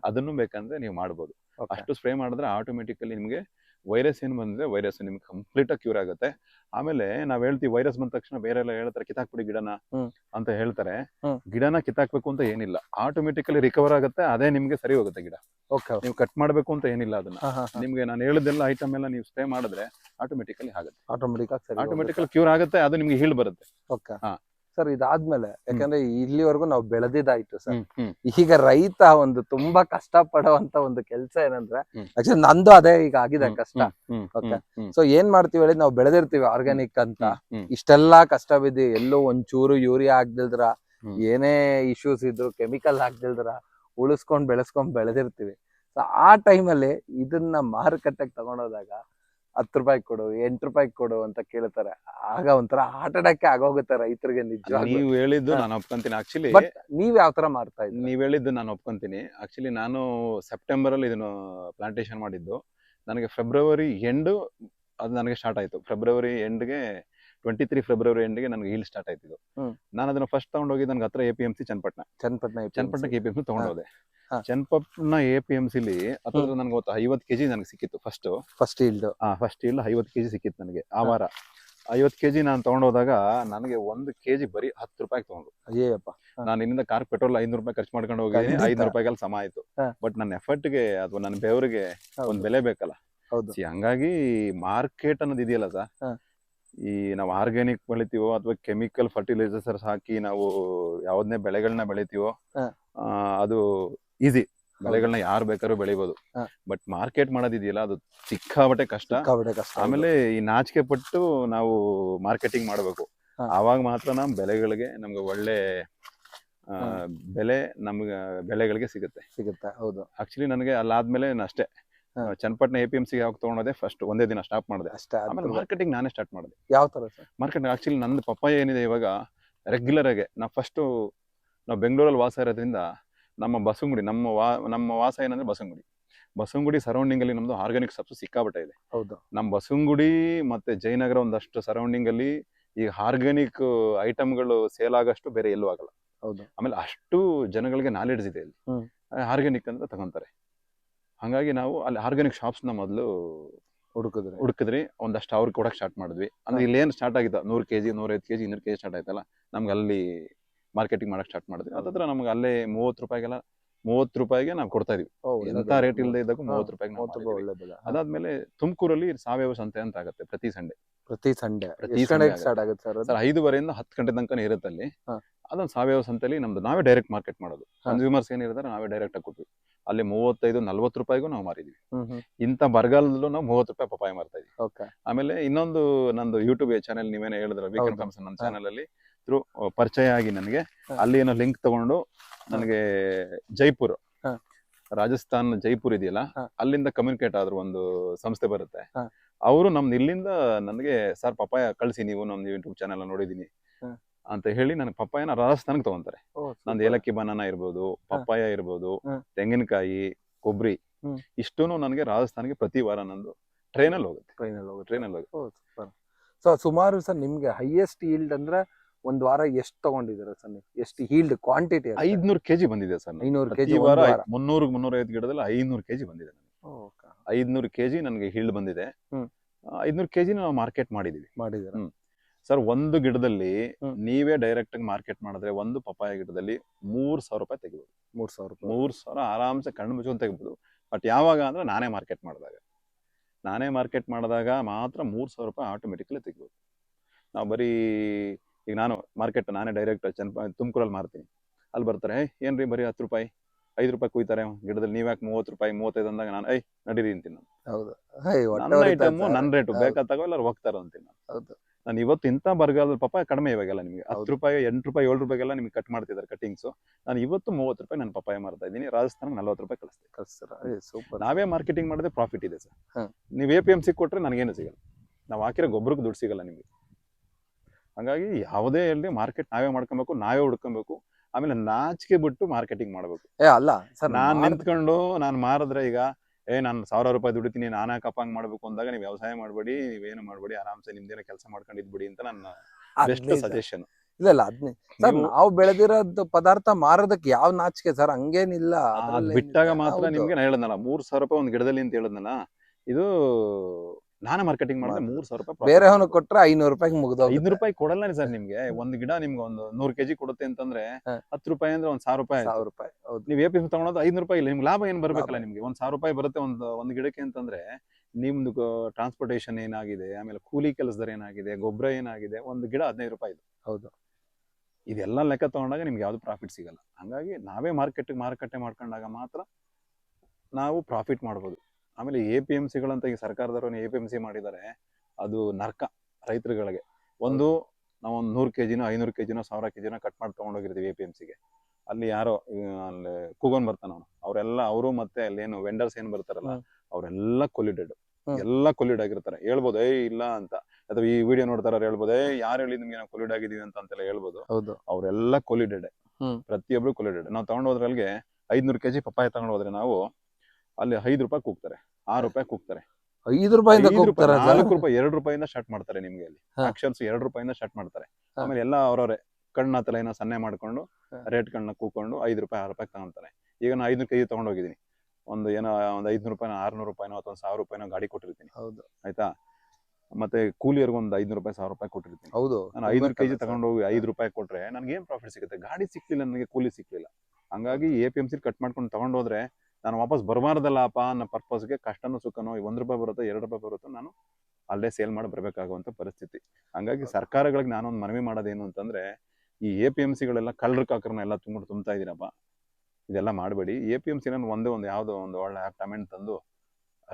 ಅದನ್ನು ಬೇಕಂದ್ರೆ ನೀವು ಮಾಡ್ಬೋದು. ಅಷ್ಟು ಸ್ಪ್ರೇ ಮಾಡಿದ್ರೆ ಆಟೋಮೆಟಿಕಲಿ ನಿಮಗೆ ವೈರಸ್ ಏನು ಬಂದ್ರೆ ವೈರಸ್ ನಿಮ್ಗೆ ಕಂಪ್ಲೀಟ್ ಆಗಿ ಕ್ಯೂರ್ ಆಗುತ್ತೆ. ಆಮೇಲೆ ನಾವ್ ಹೇಳ್ತೀವಿ ವೈರಸ್ ಬಂದ ತಕ್ಷಣ ಬೇರೆ ಎಲ್ಲ ಹೇಳ್ತಾರೆ ಕಿತ್ತಾಕ್ಬಿಡಿ ಗಿಡನ ಅಂತ ಹೇಳ್ತಾರೆ. ಗಿಡನ ಕಿತ್ತಾಕ್ಬೇಕು ಅಂತ ಏನಿಲ್ಲ. ಆಟೋಮೆಟಿಕಲಿ ರಿಕವರ್ ಆಗುತ್ತೆ ಅದೇ ನಿಮ್ಗೆ ಸರಿ ಹೋಗುತ್ತೆ ಗಿಡ. ಓಕೆ ನೀವು ಕಟ್ ಮಾಡ್ಬೇಕು ಅಂತ ಏನಿಲ್ಲ ಅದನ್ನ. ನಿಮ್ಗೆ ನಾನು ಹೇಳಿದೆಲ್ಲ ಐಟಮ್ ಎಲ್ಲ ನೀವು ಸ್ಟೇ ಮಾಡಿದ್ರೆ ಆಟೋಮೆಟಿಕಲಿ ಆಗುತ್ತೆ. ಆಟೋಮೆಟಿಕ್ ಆಗಿ ಆಟೋಮೆಟಿಕಲ್ ಕ್ಯೂರ್ ಆಗುತ್ತೆ ಅದು ನಿಮ್ಗೆ ಹೀಳ್ ಬರುತ್ತೆ. ಓಕೆ. ಸರ್ ಇದಾದ್ಮೇಲೆ ಯಾಕಂದ್ರೆ ಇಲ್ಲಿವರೆಗೂ ನಾವು ಬೆಳೆದಿದ್ದಾಯ್ತು ಸರ್. ಈಗ ರೈತ ಒಂದು ತುಂಬಾ ಕಷ್ಟ ಪಡುವಂತ ಒಂದು ಕೆಲಸ ಏನಂದ್ರೆ. ಆಕ್ಚುಲಿ ನಂದು ಅದೇ ಈಗ ಆಗಿದೆ ಕಷ್ಟ. ಓಕೆ ಸೊ ಏನ್ ಮಾಡ್ತೀವಿ ಹೇಳಿ ನಾವು ಬೆಳೆದಿರ್ತೀವಿ ಆರ್ಗ್ಯಾನಿಕ್ ಅಂತ. ಇಷ್ಟೆಲ್ಲಾ ಕಷ್ಟ ಬಿದ್ದು ಎಲ್ಲೋ ಒಂಚೂರು ಯೂರಿಯಾ ಹಾಕ್ದಿಲ್ದ್ರ ಹ್ಮ್. ಏನೇ ಇಶ್ಯೂಸ್ ಇದ್ರು ಕೆಮಿಕಲ್ ಹಾಕ್ದಿಲ್ದ್ರ ಉಳಿಸ್ಕೊಂಡ್ ಬೆಳೆಸ್ಕೊಂಡ್ ಬೆಳೆದಿರ್ತೀವಿ. ಸೊ ಆ ಟೈಮಲ್ಲಿ ಇದನ್ನ ಮಾರುಕಟ್ಟೆಗೆ ತಗೊಂಡೋದಾಗ ಹತ್ತು ರೂಪಾಯಿ ಕೊಡು ಎಂಟು ರೂಪಾಯಿ ಕೊಡು ಅಂತ ಕೇಳ್ತಾರೆ. ಆಗ ಒಂಥರ ಆಟ ಅಟ್ಯಾಕ್ ಆಗೋಗುತ್ತೆ ರೈತರಿಗೆ ನಿಜ ನೀವು ಹೇಳಿದ್ದು. ನಾನು ಒಪ್ಕೊಂತೀನಿ. ಆಕ್ಚುಲಿ ಬಟ್ ನೀವ್ ಯಾವ ತರ ಮಾಡ್ತಾ ಇದ್ರಿ ನೀವ್ ಹೇಳಿದ್ದು ನಾನು ಒಪ್ಕೊಂತೀನಿ. ಆಕ್ಚುಲಿ ನಾನು ಸೆಪ್ಟೆಂಬರ್ ಅಲ್ಲಿ ಇದನ್ನು ಪ್ಲಾಂಟೇಶನ್ ಮಾಡಿದ್ದು. ನನಗೆ ಫೆಬ್ರವರಿ ಎಂಡ್ ಅದು ನನಗೆ ಸ್ಟಾರ್ಟ್ ಆಯ್ತು. ಫೆಬ್ರವರಿ ಎಂಡ್ಗೆ ಟ್ವೆಂಟಿ ತ್ರೀ ಫೆಬ್ರವರಿ ಎಂಡ್ಗೆ ನನಗೆ ಹೀಲ್ ಸ್ಟಾರ್ಟ್ ಆಯ್ತು ಇದು. ಹ್ಮ್. ನಾನು ಅದನ್ನ ಫಸ್ಟ್ ತಗೊಂಡೋಗಿ ನನ್ಗೆ ಹತ್ರ A P M C Channapatna Channapatna ಚನ್ನಪಟ್ಟಣಕ್ಕೆ A P M C ತಗೊಂಡೋದೆ. ಹಾ. ಚನ್ನಪಟ್ಟಣ ಎ ಪಿ ಎಂ ಸಿಲಿ ಅಥವಾ ನನಗೆ ಗೊತ್ತು ಐವತ್ತು ಕೆಜಿ ನನಗೆ ಸಿಕ್ಕಿತ್ತು ಫಸ್ಟ್ ಫಸ್ಟ್ ಇಲ್ಡ್ ಆ ಫಸ್ಟ್ ಇಲ್ಲ ಐವತ್ತು ಕೆಜಿ ಸಿಕ್ಕಿತ್ತು ನನಗೆ ಆ ವಾರ. ಐವತ್ತು ಕೆಜಿ ನಾನು ತಗೊಂಡೋದಾಗ ನನಗೆ ಒಂದು ಕೆಜಿ ಬರೀ ಹತ್ತು ರೂಪಾಯಿ ತಗೊಂಡು. ಅಯ್ಯಪ್ಪ ನಾನು ಇಲ್ಲಿಂದ ಕಾರ್ ಪೆಟ್ರೋಲ್ ಐನೂರು ರೂಪಾಯಿ ಖರ್ಚು ಮಾಡ್ಕೊಂಡು ಹೋಗಿದ್ದೀನಿ ಐದು ಐನೂರು ರೂಪಾಯಿಗೆಲ್ಲ ಸಮ ಆಯ್ತು. ಹಾ. ಬಟ್ ನನ್ನ ಎಫರ್ಟ್ಗೆ ಅಥವಾ ನನ್ನ ಬೆವರಿಗೆ. ಒಂದು ಬೆಲೆ ಬೇಕಲ್ಲ. ಹೌದು. ಹಂಗಾಗಿ ಮಾರ್ಕೆಟ್ ಅನ್ನೋದು ಇದೆಯಲ್ಲ ಸರ್. ಹಾ. ಈ ನಾವು ಆರ್ಗ್ಯಾನಿಕ್ ಬೆಳಿತೀವೋ ಅಥವಾ ಕೆಮಿಕಲ್ ಫರ್ಟಿಲೈಸರ್ಸ್ ಹಾಕಿ ನಾವು ಯಾವ್ದನ್ನೇ ಬೆಳೆಗಳನ್ನ ಬೆಳಿತೀವೋ ಆ, ಅದು ಈಸಿ ಬೆಳೆಗಳನ್ನ ಯಾರು ಬೇಕಾದ್ರೂ ಬೆಳಿಬೋದು. ಬಟ್ ಮಾರ್ಕೆಟ್ ಮಾಡೋದಿದೆಯಲ್ಲ ಅದು ಸಿಕ್ಕಾಬಟ್ಟೆ ಕಷ್ಟ. ಆಮೇಲೆ ಈ ನಾಚಿಕೆ ಪಟ್ಟು ನಾವು ಮಾರ್ಕೆಟಿಂಗ್ ಮಾಡಬೇಕು. ಆವಾಗ ಮಾತ್ರ ನಮ್ಮ ಬೆಳೆಗಳಿಗೆ ನಮ್ಗೆ ಒಳ್ಳೆ. ಬೆಲೆ ನಮ್ಗೆ ಬೆಳೆಗಳಿಗೆ ಸಿಗುತ್ತೆ. ಸಿಗುತ್ತೆ ಹೌದು. ಆಕ್ಚುಲಿ ನನಗೆ ಅಲ್ಲಾದ್ಮೇಲೆ ಅಷ್ಟೇ. Channapatna A P M C ಯಾವಾಗ ತೊಗೊಂಡೋದೆ ಫಸ್ಟ್ ಒಂದೇ ದಿನ ಸ್ಟಾಪ್ ಮಾಡಿದೆ. ಅಷ್ಟೇ ಆಮೇಲೆ ಮಾರ್ಕೆಟಿಂಗ್ ನಾನೇ ಸ್ಟಾರ್ಟ್ ಮಾಡಿದೆ. ಯಾವ ತರ ಸರ್? ಮಾರ್ಕೆಟ್ ಆಕ್ಚುಲಿ ನಂದು ಪಪ್ಪ ಏನಿದೆ ಇವಾಗ ರೆಗ್ಯುಲರ್ ಆಗಿ ನಾವು ಫಸ್ಟು ನಾವು ಬೆಂಗಳೂರಲ್ಲಿ ವಾಸ ಇರೋದ್ರಿಂದ ನಮ್ಮ ಬಸಂಗುಡಿ ನಮ್ಮ ವಾ ನಮ್ಮ ವಾಸ ಏನಂದ್ರೆ ಬಸಂಗುಡಿ ಬಸಂಗುಡಿ ಸರೌಂಡಿಂಗ್ ಅಲ್ಲಿ ನಮ್ದು ಆರ್ಗಾನಿಕ್ ಸಬ್ಸು ಸಿಕ್ಕಾಬಿಟ್ಟ ಇದೆ. ಹೌದು. ನಮ್ಮ ಬಸಂಗುಡಿ ಮತ್ತೆ ಜಯನಗರ ಒಂದಷ್ಟು ಸರೌಂಡಿಂಗ್ ಅಲ್ಲಿ ಈ ಆರ್ಗಾನಿಕ್ ಐಟಮ್ಗಳು ಸೇಲ್ ಆಗೋಷ್ಟು ಬೇರೆ ಎಲ್ಲೂ ಆಗಲ್ಲ. ಹೌದು. ಆಮೇಲೆ ಅಷ್ಟು ಜನಗಳಿಗೆ ನಾಲೆಡ್ಜ್ ಇದೆ ಇಲ್ಲಿ. ಆರ್ಗ್ಯಾನಿಕ್ ಅಂತ ತಗೊಂತಾರೆ. ಹಾಗಾಗಿ ನಾವು ಅಲ್ಲಿ ಆರ್ಗ್ಯಾನಿಕ್ ಶಾಪ್ಸ್ನ ಮೊದಲು ಹುಡುಕಿದ್ರೆ. ಹುಡುಕಿದ್ರಿ. ಒಂದಷ್ಟು ಅವ್ರಿಗೆ ಕೊಡಕ್ಕೆ ಸ್ಟಾರ್ಟ್ ಮಾಡಿದ್ವಿ. ಅಂದ್ರೆ ಇಲ್ಲಿ ಏನು ಸ್ಟಾರ್ಟ್ ಆಗಿತ್ತು? ನೂರು ಕೆ ಜಿ ನೂರೈದು ಕೆ ಜಿ ಇನ್ನೂರು ಕೆ ಜಿ ಸ್ಟಾರ್ಟ್ ಆಯ್ತಲ್ಲ? ನಮ್ಗೆ ಅಲ್ಲಿ ಮಾರ್ಕೆಟಿಂಗ್ ಮಾಡಕ್ಕೆ ಸ್ಟಾರ್ಟ್ ಮಾಡಿದ್ವಿ. ಅದ್ರ ನಮ್ಗೆ ಅಲ್ಲೇ ಮೂವತ್ತು ರೂಪಾಯಿಗೆಲ್ಲ ಮೂವತ್ತು ರೂಪಾಯಿಗೆ ನಾವು ಕೊಡ್ತಾ ಇದೀವಿ. ಎಂತ ರೇಟ್ ಇಲ್ಲದೆ ಇದ್ದಾಗ ಮೂವತ್ತು ರೂಪಾಯಿಗೆ ನಾವು ಮೂವತ್ತು ರೂಪಾಯಿ. ಒಳ್ಳೆ ಬೆಲೆ ಅದಾದ್ಮೇಲೆ ತುಮಕೂರಲ್ಲಿ ಸಾವಯವ ಸಂತೆ ಅಂತ ಆಗುತ್ತೆ ಪ್ರತಿ ಸಂಡೆ. ಪ್ರತಿ ಸಂಡೆ. ಪ್ರತಿ ಎಷ್ಟು ಗಂಟೆಗೆ ಸ್ಟಾರ್ಟ್ ಆಗುತ್ತೆ. ಸರ್ ಸರ್ ಐದುವರೆಯಿಂದ ಹತ್ತು ಗಂಟೆ ತನಕ ಇರುತ್ತೆ ಅಲ್ಲಿ. ಹಾ. ಅದೊಂದು ಸಾವಯವ ಸಂತೆಲಿ ನಮ್ದು ನಾವೇ ಡೈರೆಕ್ಟ್ ಮಾರ್ಕೆಟ್ ಮಾಡೋದು. ಹಾ. ಕನ್ಸ್ಯೂಮರ್ಸ್ ಏನಿರ್ತಾರೆ ನಾವೇ ಡೈರೆಕ್ಟ್ ಆಗಿ ಕೊಟ್ವಿ. ಅಲ್ಲಿ ಮೂವತ್ತೈದು ನಲ್ವತ್ತು ರೂಪಾಯಿಗೂ ನಾವು ಮಾರಿದ್ವಿ. ಇಂತ ಇಂಥ ಬರಗಾಲದಲ್ಲೂ ನಾವು ಮೂವತ್ತು ರೂಪಾಯಿ ಪಪಾಯ ಮಾರ್ತಾ ಇದೀವಿ. ಓಕೆ. ಆಮೇಲೆ ಇನ್ನೊಂದು ನಂದು ಯೂಟ್ಯೂಬ್ ಚಾನೆಲ್ ನೀವೇನೇ ಹೇಳಿದ್ರೆ ವೀಕೆಂಡ್ ಹೌದು. ಕಮ್ಸ್ ನನ್ನ ಹಾ. ಚಾನೆಲ್ ಅಲ್ಲಿ ಥ್ರೂ ಪರಿಚಯ ಆಗಿ ನನಗೆ. ಹಾ. ಅಲ್ಲಿ ಏನೋ ಲಿಂಕ್ ತಗೊಂಡು ನನಗೆ ಜೈಪುರ್. ರಾಜಸ್ಥಾನ್ ಜೈಪುರ್ ಇದೆಯಲ್ಲ ಅಲ್ಲಿಂದ ಕಮ್ಯುನಿಕೇಟ್ ಆದ್ರ ಒಂದು ಸಂಸ್ಥೆ ಬರುತ್ತೆ. ಅವರು ನಮ್ದು ಇಲ್ಲಿಂದ ನನಗೆ ಸರ್ ಪಪ್ಪಾಯ ಕಳಿಸಿ ನೀವು ನಮ್ದು ಯೂಟ್ಯೂಬ್ ಚಾನೆಲ್ ನೋಡಿದೀನಿ. ಅಂತ ಹೇಳಿ ನನಗೆ ಪಪ್ಪಾಯನ ರಾಜಸ್ಥಾನಕ್ಕೆ ತಗೊಂತಾರೆ. ನಂದು ಏಲಕ್ಕಿ ಬನಾನ ಇರ್ಬೋದು ಪಪ್ಪಾಯ ಇರ್ಬೋದು ತೆಂಗಿನಕಾಯಿ ಕೊಬ್ಬರಿ ಇಷ್ಟೂ ಇಷ್ಟೂನು ನನಗೆ ರಾಜಸ್ಥಾನಿಗೆ ಪ್ರತಿ ವಾರ ನಂದು ಟ್ರೈನಲ್ಲಿ ಹೋಗುತ್ತೆ. ಟ್ರೈನಲ್ಲಿ ಹೋಗುತ್ತೆ. ಟ್ರೈನಲ್ಲಿ ಹೋಗುತ್ತೆ. ಸೊ ಸುಮಾರು ಸರ್ ನಿಮ್ಗೆ ಹೈಯೆಸ್ಟ್ ಈಲ್ಡ್ ಅಂದ್ರೆ ಒಂದ್ ವಾರ ಎಷ್ಟು ತಗೊಂಡಿದ್ದೀರಾ ಸರ್ ನೀವು? ಎಷ್ಟು ಹೀಲ್ಡ್ ಕ್ವಾಂಟಿಟಿ ಐದ್ನೂರು ಕೆಜಿ ಬಂದಿದೆ ಸರ್. ಐನೂರು ಪ್ರತಿ ಕೆಜಿ ವಾರ ಮುನ್ನೂರು ಮುನ್ನೂರೈವತ್ತು ಗಿಡದಲ್ಲಿ ಐನೂರು ಕೆಜಿ ಬಂದಿದೆ ನನಗೆ. ಓಕೆ. ಐದ್ನೂರು ಕೆಜಿ ನನಗೆ ಹೀಲ್ಡ್ ಬಂದಿದೆ. ಹ್ಮ್. ಐದ್ನೂರು ಕೆಜಿ ನಾವು ಮಾರ್ಕೆಟ್ ಮಾಡಿದೀವಿ. ಮಾಡಿದ್ದೀರಾ? ಸರ್ ಒಂದು ಗಿಡದಲ್ಲಿ ಹ್ಮ್. ನೀವೇ ಡೈರೆಕ್ಟ್ ಆಗಿ ಮಾರ್ಕೆಟ್ ಮಾಡಿದ್ರೆ ಒಂದು ಪಪಾಯ ಗಿಡದಲ್ಲಿ ಮೂರ್ ಸಾವಿರ ರೂಪಾಯಿ ತೆಗಿಬೋದು. ಮೂರ್ ಸಾವಿರ ರೂಪಾಯಿ. ಮೂರ್ ಸಾವಿರ ಆರಾಮ್ಸೆ ಕಣ್ಣು ಮುಚ್ಚೋದು ತೆಗಿಬೋದು. ಬಟ್ ಯಾವಾಗ ಅಂದ್ರೆ ನಾನೇ ಮಾರ್ಕೆಟ್ ಮಾಡಿದಾಗ. ನಾನೇ ಮಾರ್ಕೆಟ್ ಮಾಡಿದಾಗ ಮಾತ್ರ ಮೂರ್ ಸಾವಿರ ರೂಪಾಯಿ ಆಟೋಮೆಟಿಕ್ಲಿ ತೆಗಿಬೋದು. ನಾವು ಬರೀ ಈಗ ನಾನು ಮಾರ್ಕೆಟ್ ನಾನೇ ಡೈರೆಕ್ಟ್ ಚನ್ನಪ ತುಮಕೂರಲ್ಲಿ ಮಾರ್ತೀನಿ. ಅಲ್ಲಿ ಬರ್ತಾರೆ "ಏಯ್, ಏನ್ರಿ ಬರೀ ಹತ್ತು ರೂಪಾಯಿ? ಐದು ರೂಪಾಯಿ ಕುಯ್ತಾರೆ ಗಿಡದಲ್ಲಿ ನೀವ್ಯಾಕೆ ಮೂವತ್ತು ರೂಪಾಯಿ? ಮೂವತ್ತೈದು ಅಂದಾಗ ನಾನು ಐ ನಡೀರಿ ಅಂತೀನಿ ನಾನು. ಹೌದು. ನನ್ನ ಐಟಮ್. ನನ್ನ ರೇಟು. ಬೇಕಾದ ತಗೋ ಎಲ್ಲರೂ ಹೋಗ್ತಾರೆ ಅಂತೀನಿ ನಾನು. ನಾನು ಇವತ್ತು ಇಂಥ ಬರಗಾಲದಲ್ಲಿ ಪಾಪ ಕಡಿಮೆ ಇವಾಗೆಲ್ಲ ನಿಮಗೆ. ಹತ್ತು ರೂಪಾಯಿ ಎಂಟು ರೂಪಾಯಿ ಏಳು ರೂಪಾಯಿಗೆಲ್ಲ ನಿಮ್ಗೆ ಕಟ್ ಮಾಡ್ತಿದ್ದಾರೆ ಕಟಿಂಗ್ಸು ನಾನು ಇವತ್ತು ಮೂವತ್ತು ರೂಪಾಯಿ ನಾನು ಪಪ್ಪಾಯ ಮಾರ್ತಾ ಇದ್ದೀನಿ ರಾಜಸ್ಥಾನ ನಲ್ವತ್ತು ರೂಪಾಯಿ ಕಳಿಸ್ತೀನಿ. ಕಳಿಸ್ತಾರ? ಸೂಪರ್ ನಾವೇ ಮಾರ್ಕೆಟಿಂಗ್ ಮಾಡಿದ್ರೆ ಪ್ರಾಫಿಟ್ ಇದೆ ಸರ್. ನೀವು ಎ ಪಿ ಎಂ ಸಿ ಕೊಟ್ಟರೆ ನನಗೇನು ಸಿಗಲ್ಲ. ನಾವು ಹಾಕಿರೋ ಗೊಬ್ಬರಕ್ಕೆ ದುಡ್ಡು ಸಿಗಲ್ಲ ನಿಮಗೆ. ಹಾಗಾಗಿ ಯಾವುದೇ ಇರಲಿ ಮಾರ್ಕೆಟ್ ನಾವೇ ಮಾಡ್ಕೊಬೇಕು ನಾವೇ ಹುಡ್ಕೊಬೇಕು ಆಮೇಲೆ ನಾಚಿಕೆ ಬಿಟ್ಟು ಮಾರ್ಕೆಟಿಂಗ್ ಮಾಡಬೇಕು. ಏ ಅಲ್ಲ ಸರ್ ನಾನ್ ನಿಂತ್ಕೊಂಡು ನಾನು ಮಾರಿದ್ರೆ ಈಗ ಏ ನಾನು ಸಾವಿರ ರೂಪಾಯಿ ದುಡಿತೀನಿ ನಾನಾ ಕಪ್ಪಂಗ್ ಮಾಡ್ಬೇಕು ಅಂದಾಗ ನೀವು ವ್ಯವಸಾಯ ಮಾಡಬೇಡಿ ನೀವೇನು ಮಾಡಬೇಡಿ ಆರಾಮ್ಸೆ ನಿಮ್ದೇನೋ ಕೆಲಸ ಮಾಡ್ಕೊಂಡು ಇದ್ಬಿಡಿ ಅಂತ ನನ್ನ ಬೆಸ್ಟ್ ಸಜೆಷನ್ ಇಲ್ಲ ಇಲ್ಲ ಅದ್ನೇ. ಸರ್ ನಾವು ಬೆಳೆದಿರೋದು ಪದಾರ್ಥ ಮಾರೋದಕ್ಕೆ ಯಾವ ನಾಚಿಕೆ ಸರ್? ಹಂಗೇನಿಲ್ಲ ಬಿಟ್ಟಾಗ ಮಾತ್ರ. ನಿಮ್ಗೆ ನಾ ಹೇಳದ್ನಲ್ಲ ಮೂರ್ ಸಾವಿರ ರೂಪಾಯಿ ಒಂದು ಗಿಡದಲ್ಲಿ ಅಂತ ಹೇಳದ್ನಲ್ಲ ಇದು ನಾನೇ ಮಾರ್ಕೆಟಿಂಗ್ ಮಾಡಿದ್ರೆ ಮೂರ್ ಸಾವಿರ ರೂಪಾಯಿ ಬೇರೆ. ಕೊಟ್ರೆ ಐನೂರು ರೂಪಾಯಿ ಮುಗಿದ ಐದು ರೂಪಾಯಿ ಕೊಡಲ್ಲ ಸರ್ ನಿಮ್ಗೆ. ಒಂದ್ ಗಿಡ ನಿಮ್ಗೆ ಒಂದು ನೂರ್ ಕೆಜಿ ಕೊಡುತ್ತೆ ಅಂತಂದ್ರೆ. ಹತ್ತು ರೂಪಾಯಿ ಅಂದ್ರೆ ಒಂದ್ ಸಾವಿರ ರೂಪಾಯಿ. ಸಾವಿರ ರೂಪಾಯಿ ಹೌದು. ನೀವು ಎ ಪಿ ತಗೊಳೋದು ಐನೂರು ರೂಪಾಯಿ ಇಲ್ಲ. ನಿಮ್ಗೆ ಲಾಭ ಏನ್ ಬರ್ಬೇಕಲ್ಲ ನಿಮಗೆ ನಿಮ್ಗೆ? ಒಂದ್ ಸಾವಿರ ರೂಪಾಯಿ ಬರುತ್ತೆ ಒಂದ್ ಒಂದ್ ಗಿಡಕ್ಕೆ ಅಂತಂದ್ರೆ ನಿಮ್ದು ಟ್ರಾನ್ಸ್ಪೋರ್ಟೇಷನ್ ಏನಾಗಿದೆ ಆಮೇಲೆ ಕೂಲಿ ಕೆಲಸದರ ಏನಾಗಿದೆ ಗೊಬ್ಬರ ಏನಾಗಿದೆ ಒಂದು ಗಿಡ ಹದಿನೈದು ರೂಪಾಯಿ ಇದೆ. ಹೌದು. ಇದೆಲ್ಲ ಲೆಕ್ಕ ತಗೊಂಡಾಗ ನಿಮ್ಗೆ ಯಾವ್ದು ಪ್ರಾಫಿಟ್ ಸಿಗಲ್ಲ. ಹಂಗಾಗಿ ನಾವೇ ಮಾರ್ಕೆಟ್ ಮಾರುಕಟ್ಟೆ ಮಾಡ್ಕೊಂಡಾಗ ಮಾತ್ರ ನಾವು ಪ್ರಾಫಿಟ್ ಮಾಡ್ಬೋದು. ಆಮೇಲೆ ಎ ಪಿ ಎಂ ಸಿಗಳಂತ ಈಗ ಸರ್ಕಾರದವರು ಎ ಪಿ ಎಂ ಸಿ ಮಾಡಿದ್ದಾರೆ ಅದು ನರ್ಕ ರೈತರುಗಳಿಗೆ. ಒಂದು ನಾವೊಂದು ನೂರು ಕೆ ಜಿನೋ ಐನೂರು ಕೆ ಜಿನೋ ಸಾವಿರ ಕೆ ಜಿನೋ ಕಟ್ ಮಾಡಿ ತೊಗೊಂಡೋಗಿರ್ತೀವಿ ಎ ಪಿ ಎಂ ಸಿಗೆ. ಅಲ್ಲಿ ಯಾರೋ ಅಲ್ಲಿ ಕೂಗೊಂಡ್ ಬರ್ತಾನ ಅವನು. ಅವರೆಲ್ಲ ಅವರು ಮತ್ತೆ ಅಲ್ಲಿ ಏನು ವೆಂಡರ್ಸ್ ಏನು ಬರ್ತಾರಲ್ಲ. ಅವರೆಲ್ಲ ಕೊಲಿಡೆಡ್. ಎಲ್ಲ ಕೊಲಿಡ್ ಆಗಿರ್ತಾರೆ. ಹೇಳ್ಬೋದು ಏ ಇಲ್ಲ ಅಂತ. ಅಥವಾ ಈ ವಿಡಿಯೋ ನೋಡ್ತಾರ ಹೇಳ್ಬೋದು ಏ ಯಾರು ಹೇಳಿ ನಿಮ್ಗೆ ನಾವು ಕೊಲಿಡ್ ಆಗಿದೀವಿ ಅಂತ ಅಂತೆಲ್ಲ ಹೇಳ್ಬೋದು. ಹೌದು. ಅವರೆಲ್ಲ ಕೊಲಿಡೆಡ್. ಪ್ರತಿಯೊಬ್ರು ಕೊಲಿಡೆಡ್ ನಾವು ತಗೊಂಡೋದ್ರಲ್ಲಿ ಹೋದ್ರಲ್ಲಿಗೆ ಐದ್ನೂರು ಕೆಜಿ ಪಪ್ಪಾಯ ತಗೊಂಡು ಹೋದ್ರೆ ನಾವು ಅಲ್ಲಿ ಐದು ರೂಪಾಯಿ ಕೂಗ್ತಾರೆ ಆರು ರೂಪಾಯಿ ಕೂಗ್ತಾರೆ. ಐದು ರೂಪಾಯಿಂದ ಐದು ರೂಪಾಯಿ, ನಾಲ್ಕು ರೂಪಾಯಿ ಎರಡು ರೂಪಾಯಿಂದ ಸ್ಟಾರ್ಟ್ ಮಾಡ್ತಾರೆ ನಿಮ್ಗೆ ಅಲ್ಲಿ. ಹಾ. ಆಕ್ಷನ್ಸ್ ಎರಡು ರೂಪಾಯಿಂದ ಸ್ಟಾರ್ಟ್ ಮಾಡ್ತಾರೆ. ಹಾ. ಆಮೇಲೆ ಎಲ್ಲ ಅವ್ರವ್ರೆ ಕಣ್ಣ ಏನೋ ಸನ್ನೆ ಮಾಡ್ಕೊಂಡು ಹಾ. ರೇಟ್ ಕಣ್ಣ ಕೂಕೊಂಡು ಐದು ರೂಪಾಯಿ ಆರು ರೂಪಾಯಿ ತಗೊಂತಾರೆ. ಈಗ ನಾನು ಐದು ಕೆಜಿ ತಗೊಂಡೋಗಿದ್ದೀನಿ. ಒಂದು ಏನೋ ಒಂದು ಐದ್ನೂರು ರೂಪಾಯಿನ ಆರ್ನೂರು ರೂಪಾಯಿನೋ ಅಥವಾ ಒಂದು ಸಾವಿರ ರೂಪಾಯಿನೋ ಗಾಡಿ ಕೊಟ್ಟಿರ್ತೀನಿ. ಹೌದು. ಆಯ್ತಾ? ಮತ್ತೆ ಕೂಲಿಯರ್ಗೆ ಒಂದು ಐದ್ನೂರು ರೂಪಾಯಿ ಸಾವಿರ ರೂಪಾಯಿ ಕೊಟ್ಟಿರ್ತೀನಿ. ಹೌದು. ನಾನು ಐನೂರು ಕೆಜಿ ತಗೊಂಡೋಗಿ ಐದು ರೂಪಾಯಿ ಕೊಟ್ರೆ ನನಗೆ ಏನ್ ಪ್ರಾಫಿಟ್ ಸಿಗುತ್ತೆ? ಗಾಡಿ ಸಿಕ್ಲಿಲ್ಲ ನನಗೆ ಕೂಲಿ ಸಿಕ್ಲಿಲ್ಲ. ಹಂಗಾಗಿ A P M C cut ಮಾಡ್ಕೊಂಡು ತಗೊಂಡು ಹೋದ್ರೆ ನಾನು ವಾಪಸ್ ಬರಬಾರ್ದಲ್ಲಪ್ಪ ಅನ್ನೋ ಪರ್ಪಸ್ಗೆ ಕಷ್ಟನೂ ಸುಖನೋ ಒಂದು ರೂಪಾಯಿ ಬರುತ್ತೋ ಎರಡು ರೂಪಾಯಿ ಬರುತ್ತೋ ನಾನು ಅಲ್ಲೇ ಸೇಲ್ ಮಾಡಿ ಬರಬೇಕಾಗುವಂಥ ಪರಿಸ್ಥಿತಿ. ಹಂಗಾಗಿ ಸರ್ಕಾರಗಳಿಗೆ ನಾನೊಂದು ಮನವಿ ಮಾಡೋದೇನು ಅಂತಂದ್ರೆ ಈ ಎ ಪಿ ಎಂ ಸಿಗಳೆಲ್ಲ ಕಳ್ಳರ ಕಾಕರನ್ನ ಎಲ್ಲ ತುಂಬಿಟ್ಟು ತುಂಬ್ತಾ ಇದ್ದೀರಪ್ಪ ಇದೆಲ್ಲ ಮಾಡಬೇಡಿ. ಎ ಪಿ ಎಂ ಸಿ ಒಂದೇ ಒಂದು ಯಾವುದೋ ಒಂದು ಒಳ್ಳೆ ಟಮೆಂಟ್ ತಂದು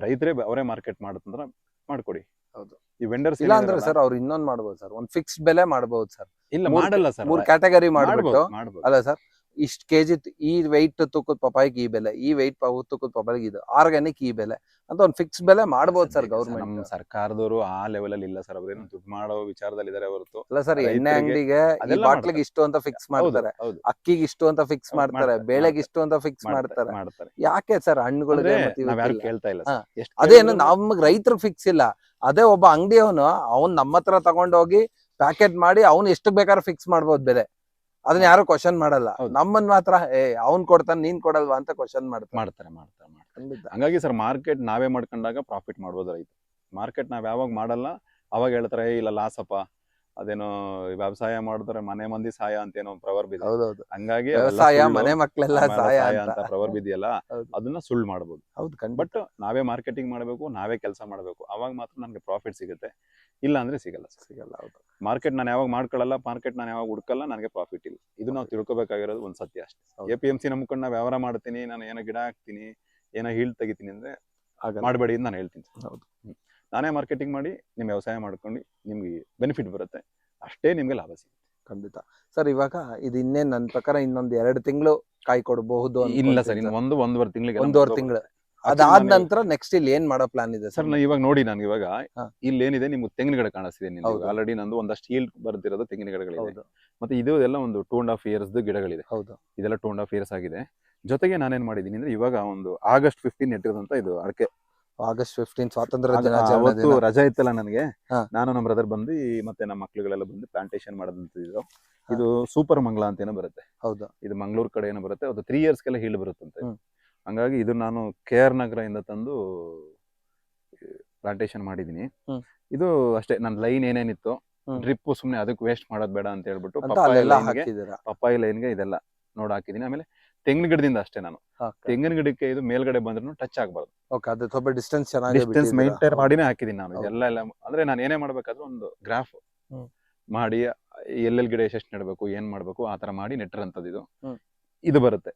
ರೈತರೇ ಅವರೇ ಮಾರ್ಕೆಟ್ ಮಾಡುತ್ತಂದ್ರೆ ಮಾಡ್ಕೊಡಿ. ಹೌದು. ಈ ವೆಂಡರ್ಸ್ ಇಲ್ಲ ಅಂದ್ರೆ ಸರ್ ಅವ್ರು ಇನ್ನೊಂದು ಮಾಡಬಹುದು ಸರ್. ಒಂದು ಫಿಕ್ಸ್ಡ್ ಬೆಲೆ ಮಾಡಬಹುದು ಸರ್. ಇಲ್ಲ ಮಾಡಲ್ಲ ಸರ್. ಮೂರು ಕ್ಯಾಟಗರಿ ಮಾಡ್ಬೋದು. ಅಲ್ಲ ಸರ್ ಇಷ್ಟ್ ಕೆಜಿ ಈ ವೆಯ್ಟ್ ತೂಕದ ಪಪಾಯಿಗೆ ಈ ಬೆಲೆ ಈ ವೆಯ್ಟ್ ತೂಕದ ಪಪ್ಪಾಯಿಗೆ ಇದು ಆರ್ಗ್ಯಾನಿಕ್ ಈ ಬೆಲೆ. ಅಂತ ಒಂದು ಫಿಕ್ಸ್ ಬೆಲೆ ಮಾಡ್ಬೋದು ಸರ್ ಗೌರ್ಮೆಂಟ್ ನಮ್ಮ ಸರ್ಕಾರದವರು ಆ ಲೆವೆಲ್ ಅಲ್ಲಿ ಇಲ್ಲ ಸರ್ ಅವ್ರೇನು ದುಡ್ಡು ಮಾಡೋ ವಿಚಾರದಲ್ಲಿ ಇದಾರೆ ಹೊರತು. ಅಲ್ಲ ಸರ್ ಎಣ್ಣೆ ಅಂಗಡಿಗೆ ಈ ಬಾಟ್ಲಿಗೆ ಇಷ್ಟು ಅಂತ ಫಿಕ್ಸ್ ಮಾಡ್ತಾರೆ. ಅಕ್ಕಿಗೆ ಇಷ್ಟು ಅಂತ ಫಿಕ್ಸ್ ಮಾಡ್ತಾರೆ ಬೇಳೆಗೆ. ಇಷ್ಟು ಅಂತ ಫಿಕ್ಸ್ ಮಾಡ್ತಾರೆ ಯಾಕೆ ಸರ್ ಹಣ್ಣುಗಳಿಗೆ ಕೇಳ್ತಾ ಇಲ್ಲ ಅದೇನು ನಮ್ಗೆ ರೈತರು ಫಿಕ್ಸ್ ಇಲ್ಲ. ಅದೇ ಒಬ್ಬ ಅಂಗಡಿಯವನು ಅವ್ನ್ ನಮ್ಮ ಹತ್ರ ತಗೊಂಡೋಗಿ ಪ್ಯಾಕೆಟ್ ಮಾಡಿ ಅವ್ನು ಎಷ್ಟು ಬೇಕಾದ್ರೆ ಫಿಕ್ಸ್ ಮಾಡ್ಬೋದು ಬೆಲೆ. ಅದನ್ನ ಯಾರು ಕ್ವಶನ್ ಮಾಡಲ್ಲ. ಹೌದು. ನಮ್ಮನ್ ಮಾತ್ರ ಏ ಅವ್ನ್ ಕೊಡ್ತಾನೆ ನೀನ್ ಕೊಡಲ್ವಾ? ಅಂತ ಕ್ವಶನ್ ಮಾಡ್ತಾರೆ. ಮಾಡ್ತಾರೆ ಮಾಡ್ತಾರೆ ಮಾಡ್ತಾರೆ. ಖಂಡಿತ. ಹಂಗಾಗಿ ಸರ್ ಮಾರ್ಕೆಟ್ ನಾವೇ ಮಾಡ್ಕೊಂಡಾಗ ಪ್ರಾಫಿಟ್ ಮಾಡ್ಬೋದು ರೈತ ಮಾರ್ಕೆಟ್ ನಾವ್ ಯಾವಾಗ ಮಾಡಲ್ಲ ಅವಾಗ ಹೇಳ್ತಾರೆ "ಏ, ಇಲ್ಲ ಲಾಸ್ ಅಪ್ಪ ಅದೇನೋ ವ್ಯವಸಾಯ ಮಾಡಿದ್ರೆ ಮನೆ ಮಂದಿ ಸಹಾಯ ಅಂತ ಏನೋ ಪ್ರವರ್ ಬಿದ್ದ ಹೌದೌದು. ಹಂಗಾಗಿ ಅವೆಲ್ಲ ವ್ಯವಸಾಯ ಸುಳ್ಳು. ಮನೆ ಮಕ್ಕಳೆಲ್ಲ ಸಹಾಯ ಅಂತ. ಪ್ರವರ್ ಹೌದು. ಅದನ್ನ ಸುಳ್ಳು ಮಾಡ್ಬೋದು. ಹೌದು ಖಂಡಿತ. ಬಟ್ ನಾವೇ ಮಾರ್ಕೆಟಿಂಗ್ ಮಾಡಬೇಕು ನಾವೇ ಕೆಲಸ ಮಾಡಬೇಕು. ಅವಾಗ ಮಾತ್ರ ನಮ್ಗೆ ಪ್ರಾಫಿಟ್ ಸಿಗುತ್ತೆ. ಇಲ್ಲ ಅಂದ್ರೆ ಸಿಗಲ್ಲ ಸಿಗಲ್ಲ ಹೌದು. ಮಾರ್ಕೆಟ್ ನಾನು ಯಾವಾಗ ಮಾಡ್ಕೊಳ್ಳಲ್ಲ ಮಾರ್ಕೆಟ್ ನಾನು ಯಾವಾಗ ಹುಡ್ಕಲ್ಲ ನನಗೆ ಪ್ರಾಫಿಟ್ ಇಲ್ಲ. ಇದು ನಾವು ತಿಳ್ಕೊಬೇಕಾಗಿರೋದು ಒಂದು ಸತ್ಯ ಅಷ್ಟೇ. ಎ ಪಿ ಎಂ ಸಿ ನಂಬ್ಕೊಂಡು ನಾವು ವ್ಯವಹಾರ ಮಾಡ್ತೀನಿ ನಾನು ಏನೋ ಗಿಡ ಹಾಕ್ತೀನಿ ಏನೋ ಹೀಳ್ ತೆಗಿತೀನಿ ಅಂದ್ರೆ ಆಗಲ್ಲ. ಮಾಡಬೇಡಿ ಅಂತ ನಾನು ಹೇಳ್ತೀನಿ ಹೌದು. ನಾನೇ ಮಾರ್ಕೆಟಿಂಗ್ ಮಾಡಿ ನಿಮ್ಮ ವ್ಯವಸಾಯ ಮಾಡ್ಕೊಂಡು ನಿಮ್ಗೆ ಬೆನಿಫಿಟ್ ಬರುತ್ತೆ. ಅಷ್ಟೇ ನಿಮ್ಗೆ ಲಾಭ ಸಿಗುತ್ತೆ. ಖಂಡಿತ. ಸರ್ ಇವಾಗ ಇದು ಇನ್ನೇನ್ ನನ್ನ ಪ್ರಕಾರ ಇನ್ನೊಂದು ಎರಡು ತಿಂಗಳು ಕಾಯಿ ಕೊಡಬಹುದು ಇಲ್ಲ ಸರ್ ಇನ್ನು ಒಂದು ಒಂದೂವರೆ ತಿಂಗಳಿಗೆ ಒಂದೂವರೆ ತಿಂಗಳು. ಅದಾದ ನಂತರ ನೆಕ್ಸ್ಟ್ ಇಲ್ಲಿ ಏನ್ ಮಾಡೋ ಪ್ಲಾನ್ ಇದೆ ಸರ್? ನಾ ಇವಾಗ ನೋಡಿ ನಾನು ಇವಾಗ ಇಲ್ಲಿ ಏನಿದೆ ನಿಮ್ಗೆ ತೆಂಗಿನ ಗಿಡ ಕಾಣಿಸ್ತಿದೆ ನಿಮ್ಗೆ. ಆಲ್ರೆಡಿ ನಂದು ಒಂದಷ್ಟು ಹೀಲ್ ಬರ್ತಿರೋದು ತೆಂಗಿನ ಗಿಡಗಳಿದೆ ಹೌದು. ಮತ್ತೆ ಇದು ಎಲ್ಲ ಒಂದು ಟೂ ಅಂಡ್ ಹಾಫ್ ಇಯರ್ಸ್ ಗಿಡಗಳಿದೆ. ಹೌದು. ಇದೆಲ್ಲ ಟೂ ಅಂಡ್ ಹಾಫ್ ಇಯರ್ಸ್ ಆಗಿದೆ. ಜೊತೆಗೆ ನಾನೇನ್ ಮಾಡಿದೀನಿ ಅಂದ್ರೆ ಇವಾಗ ಒಂದು ಆಗಸ್ಟ್ ಫಿಫ್ಟೀನ್ ಇಟ್ಟಿರೋದಂತ ಇದು ಅಡಕೆ. ಆಗಸ್ಟ್ ಫಿಫ್ಟೀನ್ ಸ್ವಾತಂತ್ರ್ಯ ದಿನಾಚರಣೆ ಅವತ್ತು ದಿನ. ರಜಾ ಇತ್ತಲ್ಲ ನನಗೆ? ಹಾ. ನಾನು ನಮ್ಮ ಬ್ರದರ್ ಬಂದು ಮತ್ತೆ ನಮ್ಮ ಮಕ್ಳುಗಳೆಲ್ಲ ಬಂದು ಪ್ಲಾಂಟೇಶನ್ ಮಾಡೋದಂತಿದ್ರು. ಇದು ಸೂಪರ್ ಮಂಗಳ ಅಂತ ಏನೋ ಬರುತ್ತೆ. ಹೌದು. ಇದು ಮಂಗಳೂರು ಕಡೆ ಏನೋ ಬರುತ್ತೆ. ಅದು ತ್ರೀ ಇಯರ್ಸ್ಗೆಲ್ಲ ಹೀಲ್ ಬರುತ್ತಂತೆ. ಹ್ಮ್. ಹಂಗಾಗಿ ಇದು ನಾನು ಕೆ ಆರ್ ನಗರದಿಂದ ತಂದು ಪ್ಲಾಂಟೇಶನ್ ಮಾಡಿದೀನಿ. ಹ್ಮ್. ಇದು ಅಷ್ಟೇ ನನ್ನ ಲೈನ್ ಏನೇನಿತ್ತು ಹ್ಮ್. ಡ್ರಿಪ್ ಸುಮ್ನೆ ಅದಕ್ಕೆ ವೇಸ್ಟ್ ಮಾಡೋದ್ ಬೇಡ ಅಂತ ಹೇಳ್ಬಿಟ್ಟು ಅಂತ ಪಪ್ಪಾಯ ಅಲ್ಲೆಲ್ಲ ಹಾಕಿದ್ದೀರಾ? ಪಪ್ಪಾಯಿ ಲೈನ್ಗೆ ಇದೆಲ್ಲ ನೋಡ್ ಹಾಕಿದೀನಿ. ಆಮೇಲೆ ತೆಂಗಿನ ಗಿಡದಿಂದ ಅಷ್ಟೇ ನಾನು. ತೆಂಗಿನ ಗಿಡಕ್ಕೆ ಇದು ಮೇಲ್ಗಡೆ ಬಂದ್ರು ಟಚ್ ಆಗಬಾರ್ದು. ಓಕೆ ಅದು ಸ್ವಲ್ಪ ಡಿಸ್ಟೆನ್ಸ್ ಚೆನ್ನಾಗಿ ಡಿಸ್ಟೆನ್ಸ್ ಮೇಂಟೈನ್ ಮಾಡಿನೇ ಹಾಕಿದೀನಿ ನಾನು. ಎಲ್ಲ ಎಲ್ಲ ಅಂದ್ರೆ ನಾನು ಏನೇ ಮಾಡ್ಬೇಕಾದ್ರೂ ಒಂದು ಗ್ರಾಫ್ ಮಾಡಿ ಎಲ್ಲೆಲ್ಲಿ ಗಿಡ ಎಷ್ಟು ನೆಡಬೇಕು ಏನ್ ಮಾಡ್ಬೇಕು ಆ ತರ ಮಾಡಿ ನೆಟ್ಟಿರಂತದ್ದು ಇದು. ಇದು ಬರುತ್ತೆ.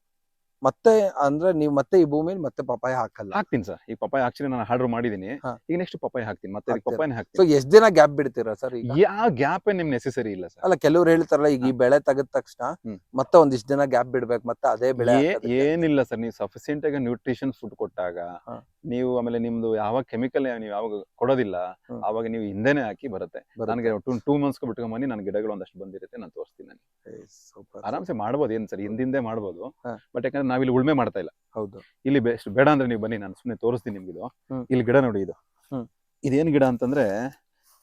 ಮತ್ತೆ ಅಂದ್ರೆ ನೀವು ಮತ್ತೆ ಈ ಭೂಮಿಲಿ ಮತ್ತೆ ಪಪ್ಪಾಯ ಹಾಕಲ್ಲ ಹಾಕ್ತೀನಿ ಸರ್ ಈ ಪಪ್ಪಾಯ ಆಕ್ಚುಲಿ ನಾನು ಆರ್ಡರ್ ಮಾಡಿದೀನಿ ಹಾ. ಈಗ ನೆಕ್ಸ್ಟ್ ಪಪ್ಪಾಯ ಹಾಕ್ತೀನಿ ಮತ್ತೆ ಪಪ್ಪಾಯ ಹಾಕ್ತೀನಿ ಸೊ ಹಾಕ್ತೀನಿ ಎಷ್ಟ್ ದಿನ ಗ್ಯಾಪ್ ಬಿಡ್ತೀರಾ ಸರ್ ಈಗ ಯಾವ ಗ್ಯಾಪ್ ನಿಮ್ ನೆಸೆಸರಿ ಇಲ್ಲ ಸರ್ ಅಲ್ಲ ಕೆಲವ್ರು ಹೇಳ್ತಾರಲ್ಲ ಈಗ ಈ ಬೆಳೆ ತೆಗೆದ ತಕ್ಷಣ ಹ್ಮ್. ಮತ್ತೆ ಒಂದಿಷ್ಟು ದಿನ ಗ್ಯಾಪ್ ಬಿಡ್ಬೇಕು ಮತ್ತೆ ಅದೇ ಬೆಳೆ ಏ- ಹಾಕೋದಕ್ಕೆ. ಏನಿಲ್ಲ ಸರ್ ನೀವು ಸಫಿಸಿಯೆಂಟ್ ಆಗಿ ನ್ಯೂಟ್ರಿಷನ್ ಫುಡ್ ಕೊಟ್ಟಾಗ ಹಾ. ನೀವು ಆಮೇಲೆ ನಿಮ್ದು ಯಾವಾಗ ಕೆಮಿಕಲ್ ನೀವು ಯಾವಾಗ ಕೊಡೋದಿಲ್ಲ ಹ್ಮ್. ಅವಾಗ ನೀವು ಹಿಂದೆನೆ ಹಾಕಿ ಬರುತ್ತೆ ಬರುತ್ತೆ. ನನಗೆ ಟೂ ಟೂ ಮಂತ್ಸ್ ಬಿಟ್ಕೊಂಡ್ ಬನ್ನಿ ನನ್ನ ಗಿಡಗಳು ಒಂದಷ್ಟು ಬಂದಿರುತ್ತೆ ನಾನು ತೋರಿಸ್ತೀನಿ ನಾನು ಏ, super. ಆರಾಮ್ಸೆ ಮಾಡ್ಬೋದು ಏನ್ ಸರ್ ಹಿಂದಿಂದೆ ಮಾಡ್ಬೋದು ಹಾ. ಬಟ್ ಯಾಕಂದ್ರೆ ನಾವಿಲ್ಲಿ ಉಳ್ಮೆ ಮಾಡ್ತಾ ಇಲ್ಲ. ಹೌದು. ಇಲ್ಲಿ ಬೆಸ್ಟ್ ಬೇಡ ಅಂದ್ರೆ ನೀವು ಬನ್ನಿ ನಾನು ಸುಮ್ಮನೆ ತೋರಿಸ್ತೀನಿ ನಿಮ್ಗೆ ಇದು. ಹ್ಮ್. ಇಲ್ಲಿ ಗಿಡ ನೋಡಿ ಇದು. ಹ್ಮ್. ಇದೇನ್ ಗಿಡ ಅಂತಂದ್ರೆ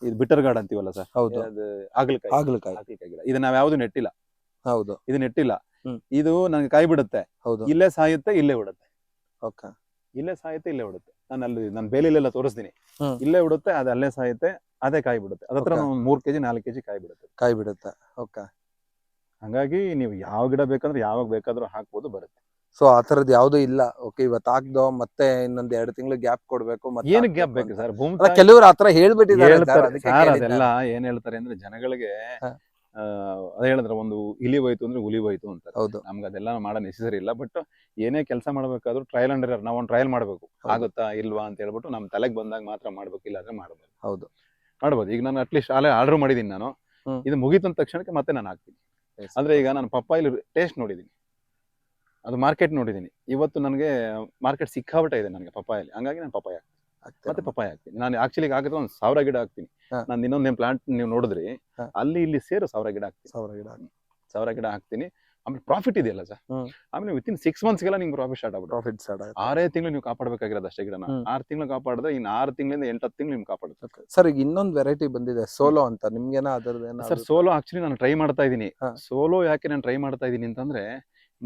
ಇದು ಬಿಟರ್ ಗಾರ್ಡ್ ಅಂತೀವಲ್ಲ ಸರ್? ಹೌದು. ಆಗ್ಲಕಾಯಿ ಹಾಗಲಕಾಯಿ. ಗಿಡ. ಇದು ನಾವ್ ಯಾವ್ದು ನೆಟ್ಟಿಲ್ಲ. ಹೌದು. ಇದು ನೆಟ್ಟಿಲ್ಲ. ಹ್ಮ್. ಇದು ನನಗೆ ಕಾಯಿ ಬಿಡುತ್ತೆ. ಹೌದು. ಇಲ್ಲೇ ಸಾಯುತ್ತೆ ಇಲ್ಲೇ ಬಿಡುತ್ತೆ ಓಕೆ. ಇಲ್ಲೇ ಸಾಯುತ್ತೆ ಇಲ್ಲೇ ಬಿಡುತ್ತೆ ನಾನು ಅಲ್ಲಿ ನಾನು ಬೇಲಿಲೆಲ್ಲ ತೋರಿಸ್ತೀನಿ. ಹ್ಮ್. ಇಲ್ಲೇ ಬಿಡುತ್ತೆ ಅದು ಅಲ್ಲೇ ಸಾಯುತ್ತೆ ಅದೇ ಕಾಯಿ ಬಿಡುತ್ತೆ. ಅದತ್ರ Okay. ಒಂದು ಮೂರ್ ಕೆಜಿ ನಾಲ್ಕು ಕೆಜಿ ಕಾಯಿ ಬಿಡುತ್ತೆ. ಕಾಯಿ ಬಿಡುತ್ತೆ. ಓಕೆ. ಹಂಗಾಗಿ ನೀವು ಯಾವ ಗಿಡ ಬೇಕಂದ್ರೆ ಯಾವಾಗ ಬೇಕಾದ್ರೂ ಹಾಕ್ಬೋದು ಬರುತ್ತೆ. ಸೊ ಆ ತರದ್ ಯಾವ್ದು ಇಲ್ಲ. ಓಕೆ ಇವತ್ತು ಹಾಕ್ದೋ ಮತ್ತೆ ಇನ್ನೊಂದ್ ಎರಡು ತಿಂಗಳು ಗ್ಯಾಪ್ ಕೊಡ್ಬೇಕು ಮತ್ತೆ ಏನು ಗ್ಯಾಪ್ ಬೇಕು. ಸರ್? ಭೂಮಿ ಕೆಲವ್ರು ಆತರ ಹೇಳ್ಬಿಟ್ಟಿದ್ದಾರೆ sir, ಹೇಳ್ತಾರೆ ಅದಕ್ಕೆ ಸರ್ ಕೇಳಿದ್ದು ಅದೆಲ್ಲ ಏನ್ ಹೇಳ್ತಾರೆ ಅಂದ್ರೆ ಜನಗಳಿಗೆ ಹಾ. ಆ, ಅದೇ ಹೇಳಿದ್ರೆ ಒಂದು ಇಲಿ ಹೋಯ್ತು ಅಂದ್ರೆ ಹುಲಿ ಹೋಯ್ತು ಅಂತ. ಹೌದು. ನಮ್ಗೆ ಅದೆಲ್ಲ ಮಾಡೋ ನೆಸೆಸರಿ ಇಲ್ಲ ಬಟ್ ಏನೇ ಕೆಲಸ ಮಾಡ್ಬೇಕಾದ್ರೂ ಟ್ರಯಲ್ ಅಂಡ್ ಎರರ್ ನಾವೊಂದು ಒಂದು ಟ್ರಯಲ್ ಮಾಡ್ಬೇಕು. ಹೌದು. ಆಗುತ್ತಾ ಇಲ್ವಾ ಅಂತ ಹೇಳ್ಬಿಟ್ಟು ನಮ್ ತಲೆಗೆ ಬಂದಾಗ ಮಾತ್ರ ಮಾಡ್ಬೇಕು ಇಲ್ಲ ಅಂದ್ರೆ ಮಾಡ್ಬೋದು ಹೌದು. ಮಾಡ್ಬೋದು. ಈಗ ನಾನು ಅಟ್ಲೀಸ್ಟ್ ಅಲ್ಲೇ ಆರ್ಡರ್ ಮಾಡಿದೀನಿ ನಾನು. ಹ್ಮ್. ಇದು ಮುಗಿತಂದ ತಕ್ಷಣಕ್ಕೆ ಮತ್ತೆ ನಾನು ಹಾಕ್ತೀನಿ. ಅಂದ್ರೆ ಈಗ ನಾನು ಇಲ್ಲಿ ಟೇಸ್ಟ್ ನೋಡಿದೀನಿ. ಅದು ಮಾರ್ಕೆಟ್ ನೋಡಿದೀನಿ. ಇವತ್ತು ನನಗೆ ಮಾರ್ಕೆಟ್ ಸಿಕ್ಕಾಬಿಟ್ಟ ಇದೆ ನನಗೆ ಪಪ್ಪಾಯಲ್ಲಿ. ಹಂಗಾಗಿ ನಾನು ಪಪ್ಪಾಯ ಮತ್ತೆ ಪಪ್ಪಾಯ ಹಾಕ್ತೀನಿ. ನಾನು ಆಕ್ಚುಲಿ ಆಗುತ್ತೆ ಒಂದು ಸಾವಿರ ಗಿಡ ಹಾಕ್ತೀನಿ. ನಾನು ಇನ್ನೊಂದು ನಿಮ್ಮ ಪ್ಲಾಂಟ್ ನೀವು ನೋಡಿದ್ರಿ ಅಲ್ಲಿ ಇಲ್ಲಿ ಸೇರು ಸಾವಿರ ಗಿಡ ಹಾಕ್ತೀನಿ. ಸಾವಿರ ಗಿಡ ಸಾವಿರ ಗಿಡ ಹಾಕ್ತೀನಿ. ಆಮೇಲೆ ಪ್ರಾಫಿಟ್ ಇದೆಯಲ್ಲ ಸರ್? ಆಮೇಲೆ ಆಮೇಲೆ ವಿತಿನ್ ಸಿಕ್ಸ್ ಮಂತ್ಸ್ಗೆಲ್ಲ ನಿಮ್ಗೆ ಪ್ರಾಫಿಟ್ ಸ್ಟಾರ್ಟ್ ಆಗುತ್ತೆ ಪ್ರಾಫಿಟ್ ಸ್ಟಾರ್ಟ್ ಆಗುತ್ತೆ. ಆರೇ ತಿಂಗಳು ನೀವು ಕಾಪಾಡಬೇಕಾಗಿರೋದು ಅಷ್ಟೇ ಗಿಡನ. ಆರು ತಿಂಗಳು ಕಾಪಾಡಿದ್ರೆ ಇನ್ನು ಆರು ತಿಂಗಳಿಂದ ಎಂಟು ಹತ್ತು ತಿಂಗಳು ನಿಮ್ಗೆ ಕಾಪಾಡುತ್ತೆ. ಸರ್ ಈಗ ಇನ್ನೊಂದು ವೆರೈಟಿ ಬಂದಿದೆ. ಸೋಲೋ ಅಂತ. ನಿಮ್ಗೇನ ಅದರದ್ದು ಸರ್ ಸೋಲೋ ಆಕ್ಚುಲಿ ನಾನು ಟ್ರೈ ಮಾಡ್ತಾ ಇದ್ದೀನಿ. ಸೋಲೋ ಯಾಕೆ ನಾನು ಟ್ರೈ ಮಾಡ್ತಾ ಇದ್ದೀನಿ ಅಂತಂದ್ರೆ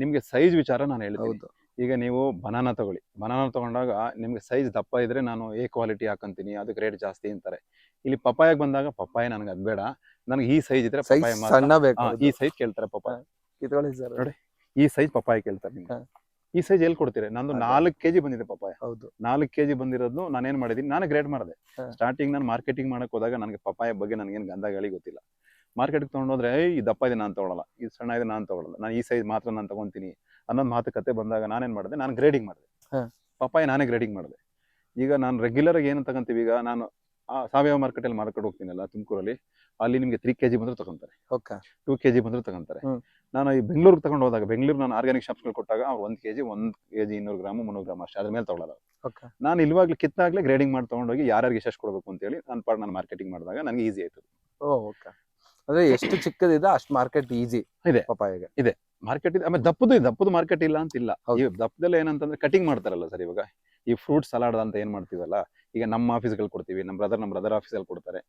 ನಿಮ್ಗೆ ಸೈಜ್ ವಿಚಾರ ನಾನು ಹೇಳ್ತೀನಿ. ಈಗ ನೀವು ಬನಾನಾ ತಗೊಳ್ಳಿ. ಬನಾನಾ ತಗೊಂಡಾಗ ನಿಮ್ಗೆ ಸೈಜ್ ದಪ್ಪ ಇದ್ರೆ ನಾನು ಎ ಕ್ವಾಲಿಟಿ ಹಾಕಂತೀನಿ ಅದಕ್ಕೆ ರೇಟ್ ಜಾಸ್ತಿ ಅಂತಾರೆ. ಇಲ್ಲಿ ಪಪ್ಪಾಯಗ್ ಬಂದಾಗ ಪಪ್ಪಾಯ ನನಗೆ ಅದ್ ಬೇಡ. ನನಗೆ ಈ ಸೈಜ್ ಇದ್ರೆ ಪಪ್ಪಾಯ ಮಾತ್ರ. ಸಣ್ಣ ಬೇಕು ಈ ಸೈಜ್ ಕೇಳ್ತಾರೆ ಪಪ್ಪಾಯ. ಕಿತ್ಕೊಳ್ಳಿ ಸರ್ ನೋಡಿ. ಈ ಸೈಜ್ ಪಪ್ಪಾಯ ಕೇಳ್ತಾರೆ ನಿಮ್ಗೆ. ಈ ಸೈಜ್ ಎಲ್ಲಿ ಕೊಡ್ತೀರಿ? ನಂದು ನಾಲ್ಕು ಕೆಜಿ ಬಂದಿದೆ ಪಪ್ಪಾಯ. ಹೌದು. ನಾಲ್ಕು ಕೆಜಿ ಬಂದಿರೋದು ನಾನೇನ್ ಮಾಡಿದೀನಿ ನಾನು ಗ್ರೇಟ್ ಮಾಡಿದೆ. ಸ್ಟಾರ್ಟಿಂಗ್ ನಾನು ಮಾರ್ಕೆಟಿಂಗ್ ಮಾಡಕ್ ಹೋದಾಗ ನನಗೆ ಪಪ್ಪಾಯ ಬಗ್ಗೆ ನನಗೇನು ಗಂಧ ಗಾಳಿ ಗೊತ್ತಿಲ್ಲ. ಮಾರ್ಕೆಟ್ಗೆ ತೊಗೊಂಡೋದ್ರೆ ಈ ದಪ್ಪ ಇದೆ ನಾನು ತೊಗೊಳಲ್ಲ. ಇದು ಸಣ್ಣ ಇದೆ ನಾನು ತೊಗೊಳಲ್ಲ. ನಾನು ಈ ಸೈಜ್ ಮಾತ್ರ ನಾನು ತಗೊಂತೀನಿ. ಅನ್ನೋದು ಮಾತುಕತೆ ಬಂದಾಗ ನಾನೇನು ಮಾಡಿದೆ? ನಾನು ಗ್ರೇಡಿಂಗ್ ಮಾಡಿದೆ. ಪಪ್ಪಾಯಿ ನಾನೇ ಗ್ರೇಡಿಂಗ್ ಮಾಡಿದೆ. ಈಗ ನಾನು ರೆಗ್ಯುಲರ್ ಆಗಿ ಏನು ತಗೊಂತೀವಿ? ಈಗ ನಾನು ಆ ಸಾವಯವ ಮಾರ್ಕೆಟಲ್ಲಿ ಮಾರ್ಕೆಟ್ ಹೋಗ್ತೀನಲ್ಲ ತುಮಕೂರಲ್ಲಿ ಅಲ್ಲಿ ನಿಮಗೆ ತ್ರೀ ಕೆ ಜಿ ಬಂದರೂ ತಗೊಂತಾರೆ. ಓಕೆ. ಟೂ ಕೆ ಜಿ ಬಂದರೂ ತಗೊಂತಾರೆ. ನಾನು ಈ ಬೆಂಗಳೂರಿಗೆ ತಗೊಂಡು ಹೋದಾಗ ಬೆಂಗಳೂರು ನಾನು ಆರ್ಗ್ಯಾನಿಕ್ ಶಾಪ್ಸ್ಗಳು ಕೊಟ್ಟಾಗ ಅವ್ರು ಒಂದು ಕೆ ಜಿ ಒಂದು ಕೆ ಜಿ ಇನ್ನೂರು ಗ್ರಾಮ್ ಮುನ್ನೂರು ಗ್ರಾಮ್ ಅಷ್ಟೇ. ಅದ್ರ ಮೇಲೆ ಓಕೆ. ನಾನು ಇಲ್ವಾಗ್ಲೇ ಕಿತ್ತಾಗ್ಲೇ ಗ್ರೇಡಿಂಗ್ ಮಾಡಿ ತೊಗೊಂಡೋಗಿ ಯಾರ್ಯಾರಿಗೆ ಎಷ್ಟು ಕೊಡಬೇಕು ಅಂತೇಳಿ ನನ್ನ ಪಾಡ್ ನಾನು ಮಾರ್ಕೆಟಿಂಗ್ ಮಾಡಿದಾಗ ನನಗೆ ಈಸಿ ಆಯ್ತು ಅಂದ್ರೆ ಎಷ್ಟು ಚಿಕ್ಕದಿದೆ ಅಷ್ಟು ಮಾರ್ಕೆಟ್ ಈಸಿ ಇದೆ. ಪಪಾಯಿಗೆ ಮಾರ್ಕೆಟ್ ಇದೆ. ಆಮೇಲೆ ದಪ್ಪದು ಇದೆ. ದಪ್ಪದು ಮಾರ್ಕೆಟ್ ಇಲ್ಲ ಅಂತ ಇಲ್ಲ ದಪ್ಪದಲ್ಲೇ ದಪ್ಪದಲ್ಲಿ ಏನಂತಂದ್ರೆ ಕಟಿಂಗ್ ಮಾಡ್ತಾರಲ್ಲ ಸರ್ ಇವಾಗ. ಈ ಫ್ರೂಟ್ ಸಲಾಡ್ ಅಂತ ಏನ್ ಮಾಡ್ತೀವಲ್ಲ ಈಗ ನಮ್ಮ ಆಫೀಸ್ಗಳು ಕೊಡ್ತೀವಿ ನಮ್ಮ ಬ್ರದರ್ ನಮ್ಮ ಬ್ರದರ್ ಆಫೀಸಲ್ಲಿ ಕೊಡ್ತಾರೆ.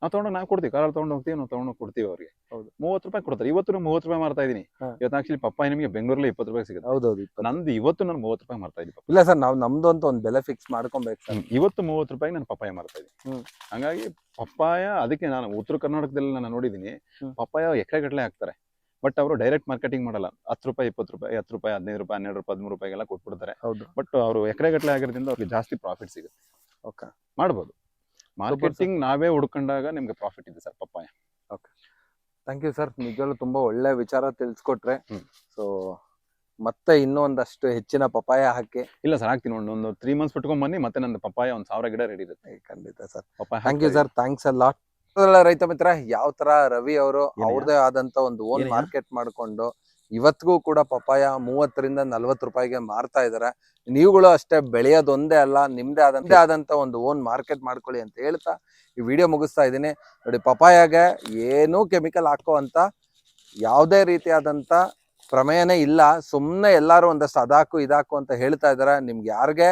ನಾವು ತಗೊಂಡು ನಾವು ಕೊಡ್ತೀವಿ ಕಾರ್ ತಗೊಂಡು ಹೋಗ್ತೀವಿ ನಾವು ತಗೊಂಡು ಕೊಡ್ತೀವಿ ಅವ್ರಿಗೆ. ಹೌದು. ಮೂವತ್ತು ರೂಪಾಯಿ ಕೊಡ್ತಾರೆ. ಇವತ್ತು ನಾನು ಮೂವತ್ತು ರೂಪಾಯಿ ಮಾರ್ತಾ ಇದೀನಿ. ಇವತ್ತು ಆಕ್ಚುಲಿ ಪಪ್ಪ ನಿಮಗೆ ಬೆಂಗಳೂರಲ್ಲಿ ಇಪ್ಪತ್ತು ರೂಪಾಯಿ ಸಿಗುತ್ತೆ. ಹೌದೌದು ಹೌದು ನಂದು ಇವತ್ತು ನಾನು ಮೂವತ್ತು ರೂಪಾಯಿ ಮಾರ್ತಾ ಇದ್ದೀನಿ ಇಲ್ಲ ಸರ್ ನಾವು ನಮ್ದು ಅಂತ ಒಂದು ಬೆಲೆ ಫಿಕ್ಸ್ ಮಾಡ್ಕೊಬೇಕು ಸರ್. ಇವತ್ತು ಮೂವತ್ತು ರೂಪಾಯಿ ನಾನು ಪಪ್ಪಾಯ ಮಾರ್ತಾ ಇದ್ದೀನಿ ಹಂಗಾಗಿ ಪಪ್ಪಾಯ ಅದಕ್ಕೆ ನಾನು ಉತ್ತರ ಕರ್ನಾಟಕದಲ್ಲಿ ನಾನು ನೋಡಿದ್ದೀನಿ ಪಪ್ಪಾಯ ಎಕರೆ ಗಟ್ಟಲೆ ಹಾಕ್ತಾರೆ. ಬಟ್ ಅವರು ಡೈರೆಕ್ಟ್ ಮಾರ್ಕೆಟಿಂಗ್ ಮಾಡಲ್ಲ. ಹತ್ತು ರೂಪಾಯಿ ಇಪ್ಪತ್ತು ರೂಪಾಯಿ ಹತ್ತು ರೂಪಾಯಿ ಹದಿನೈದು ರೂಪಾಯಿ ಹನ್ನೆರಡು ರೂಪಾಯಿ ಹದಿಮೂರು ರೂಪಾಯಿಗೆಲ್ಲ ಕೊಟ್ಬಿಡ್ತಾರೆ. ಹೌದು. ಬಟ್ ಅವರು ಎಕರೆ ಗಟ್ಟಲೆ ಆಗಿರೋದ್ರಿಂದ ಅವ್ರಿಗೆ ಜಾಸ್ತಿ ಪ್ರಾಫಿಟ್ ಸಿಗುತ್ತೆ. ಓಕೆ. ಮಾಡ್ಬೋದು. ಮಾರ್ಕೆಟಿಂಗ್ ನಾವೇ ಹುಡ್ಕೊಂಡಾಗ ನಿಮ್ಗೆ ಪ್ರಾಫಿಟ್ ಇದೆ sir papaya. Okay. Thank you sir ನಿಜವಾಗ್ಲೂ ತುಂಬಾ ಒಳ್ಳೆ ವಿಚಾರ ತಿಳಿಸ್ಕೊಟ್ರೆ. ಸೊ ಮತ್ತೆ ಇನ್ನೊಂದಷ್ಟು ಹೆಚ್ಚಿನ ಪಪ್ಪಾಯ ಹಾಕಿ. ಇಲ್ಲ ಸರ್ ಹಾಕ್ತೀನಿ. ಒಂದು ಒಂದು ತ್ರೀ ಮಂತ್ಸ್ ಬಿಟ್ಕೊಂಡ್ ಬನ್ನಿ ಮತ್ತೆ ನನ್ನ ಪಪ್ಪಾಯ ಒಂದು ಸಾವಿರ ಗಿಡ ರೆಡಿ ಇರುತ್ತೆ. ಖಂಡಿತ sir papaya thank you sir thanks ಅಲ್ಲ ರೈತ ಮಿತ್ರ ಯಾವ ತರ ರವಿ ಅವರು? ಅವ್ರದೇ ಆದಂತ ಒಂದು ಓನ್ ಮಾರ್ಕೆಟ್ ಮಾಡ್ಕೊಂಡು ಇವತ್ತಿಗೂ ಕೂಡ ಪಪ್ಪಾಯ ಮೂವತ್ತರಿಂದ ನಲ್ವತ್ತು ರೂಪಾಯಿಗೆ ಮಾರ್ತಾ ಇದಾರೆ. ನೀವುಗಳು ಅಷ್ಟೇ ಬೆಳೆಯೋದೊಂದೇ ಅಲ್ಲ ನಿಮ್ದೇ ಆದಂತೆ ಆದಂತ ಒಂದು ಓನ್ ಮಾರ್ಕೆಟ್ ಮಾಡ್ಕೊಳ್ಳಿ ಅಂತ ಹೇಳ್ತಾ ಈ ವಿಡಿಯೋ ಮುಗಿಸ್ತಾ ಇದ್ದೀನಿ. ನೋಡಿ ಪಪಾಯಾಗೆ ಏನೂ ಕೆಮಿಕಲ್ ಹಾಕೋ ಅಂತ ಯಾವುದೇ ರೀತಿಯಾದಂತ ಪ್ರಮೇಯನೇ ಇಲ್ಲ. ಸುಮ್ಮನೆ ಎಲ್ಲರೂ ಒಂದಷ್ಟು ಅದಾಕು ಇದಾಕು ಅಂತ ಹೇಳ್ತಾ ಇದ್ದಾರೆ ನಿಮ್ಗೆ ಯಾರಿಗೆ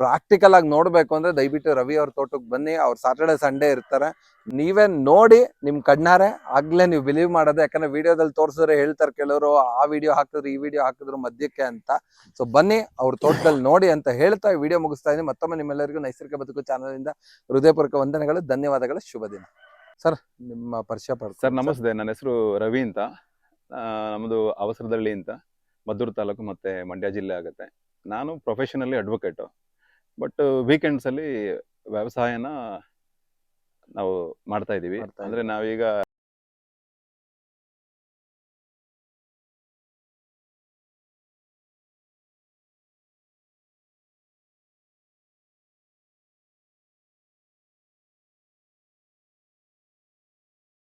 ಪ್ರಾಕ್ಟಿಕಲ್ ಆಗಿ ನೋಡ್ಬೇಕು ಅಂದ್ರೆ ದಯವಿಟ್ಟು ರವಿ ಅವ್ರ ತೋಟಕ್ಕೆ ಬನ್ನಿ. ಅವ್ರು ಸಾಟರ್ಡೆ ಸಂಡೇ ಇರ್ತಾರೆ. ನೀವೇ ನೋಡಿ ನಿಮ್ ಕಣ್ಣಾರೆ. ಆಗ್ಲೇ ನೀವು ಬಿಲೀವ್ ಮಾಡೋದು. ಯಾಕಂದ್ರೆ ವಿಡಿಯೋದಲ್ಲಿ ತೋರಿಸಿದ್ರೆ ಹೇಳ್ತಾರೆ ಕೆಲವರು, ಆ ವಿಡಿಯೋ ಹಾಕಿದ್ರು ಈ ವಿಡಿಯೋ ಹಾಕಿದ್ರು ಮಧ್ಯಕ್ಕೆ ಅಂತ. ಸೊ ಬನ್ನಿ ಅವ್ರ ತೋಟದಲ್ಲಿ ನೋಡಿ ಅಂತ ಹೇಳ್ತಾ ವಿಡಿಯೋ ಮುಗಿಸ್ತಾ ಇದ್ದೀನಿ. ಮತ್ತೊಮ್ಮೆ ನಿಮ್ಮೆಲ್ಲರಿಗೂ ನೈಸರ್ಗಿಕ ಬದುಕು ಚಾನಲ್ ಇಂದ ಹೃದಯಪೂರ್ವಕ ವಂದನೆಗಳು. ಧನ್ಯವಾದಗಳು. ಶುಭ ದಿನ. ಸರ್, ನಿಮ್ಮ ಪರಿಚಯ ಸರ್, ನಮಸ್ತೆ. ನನ್ನ ಹೆಸರು ರವಿ ಅಂತ. ನಮ್ಮದು ಅವಸರದಳ್ಳಿ ಅಂತ. ಮದ್ದೂರು ತಾಲೂಕು ಮತ್ತೆ ಮಂಡ್ಯ ಜಿಲ್ಲೆ ಆಗುತ್ತೆ. ನಾನು ಪ್ರೊಫೆಷನಲ್ಲಿ ಅಡ್ವೊಕೇಟು ಬಟ್ ವೀಕೆಂಡ್ಸಲ್ಲಿ ವ್ಯವಸಾಯನ ನಾವು ಮಾಡ್ತಾ ಇದ್ದೀವಿ. ಮಾಡ್ತಾ ಅಂದ್ರೆ ನಾವೀಗ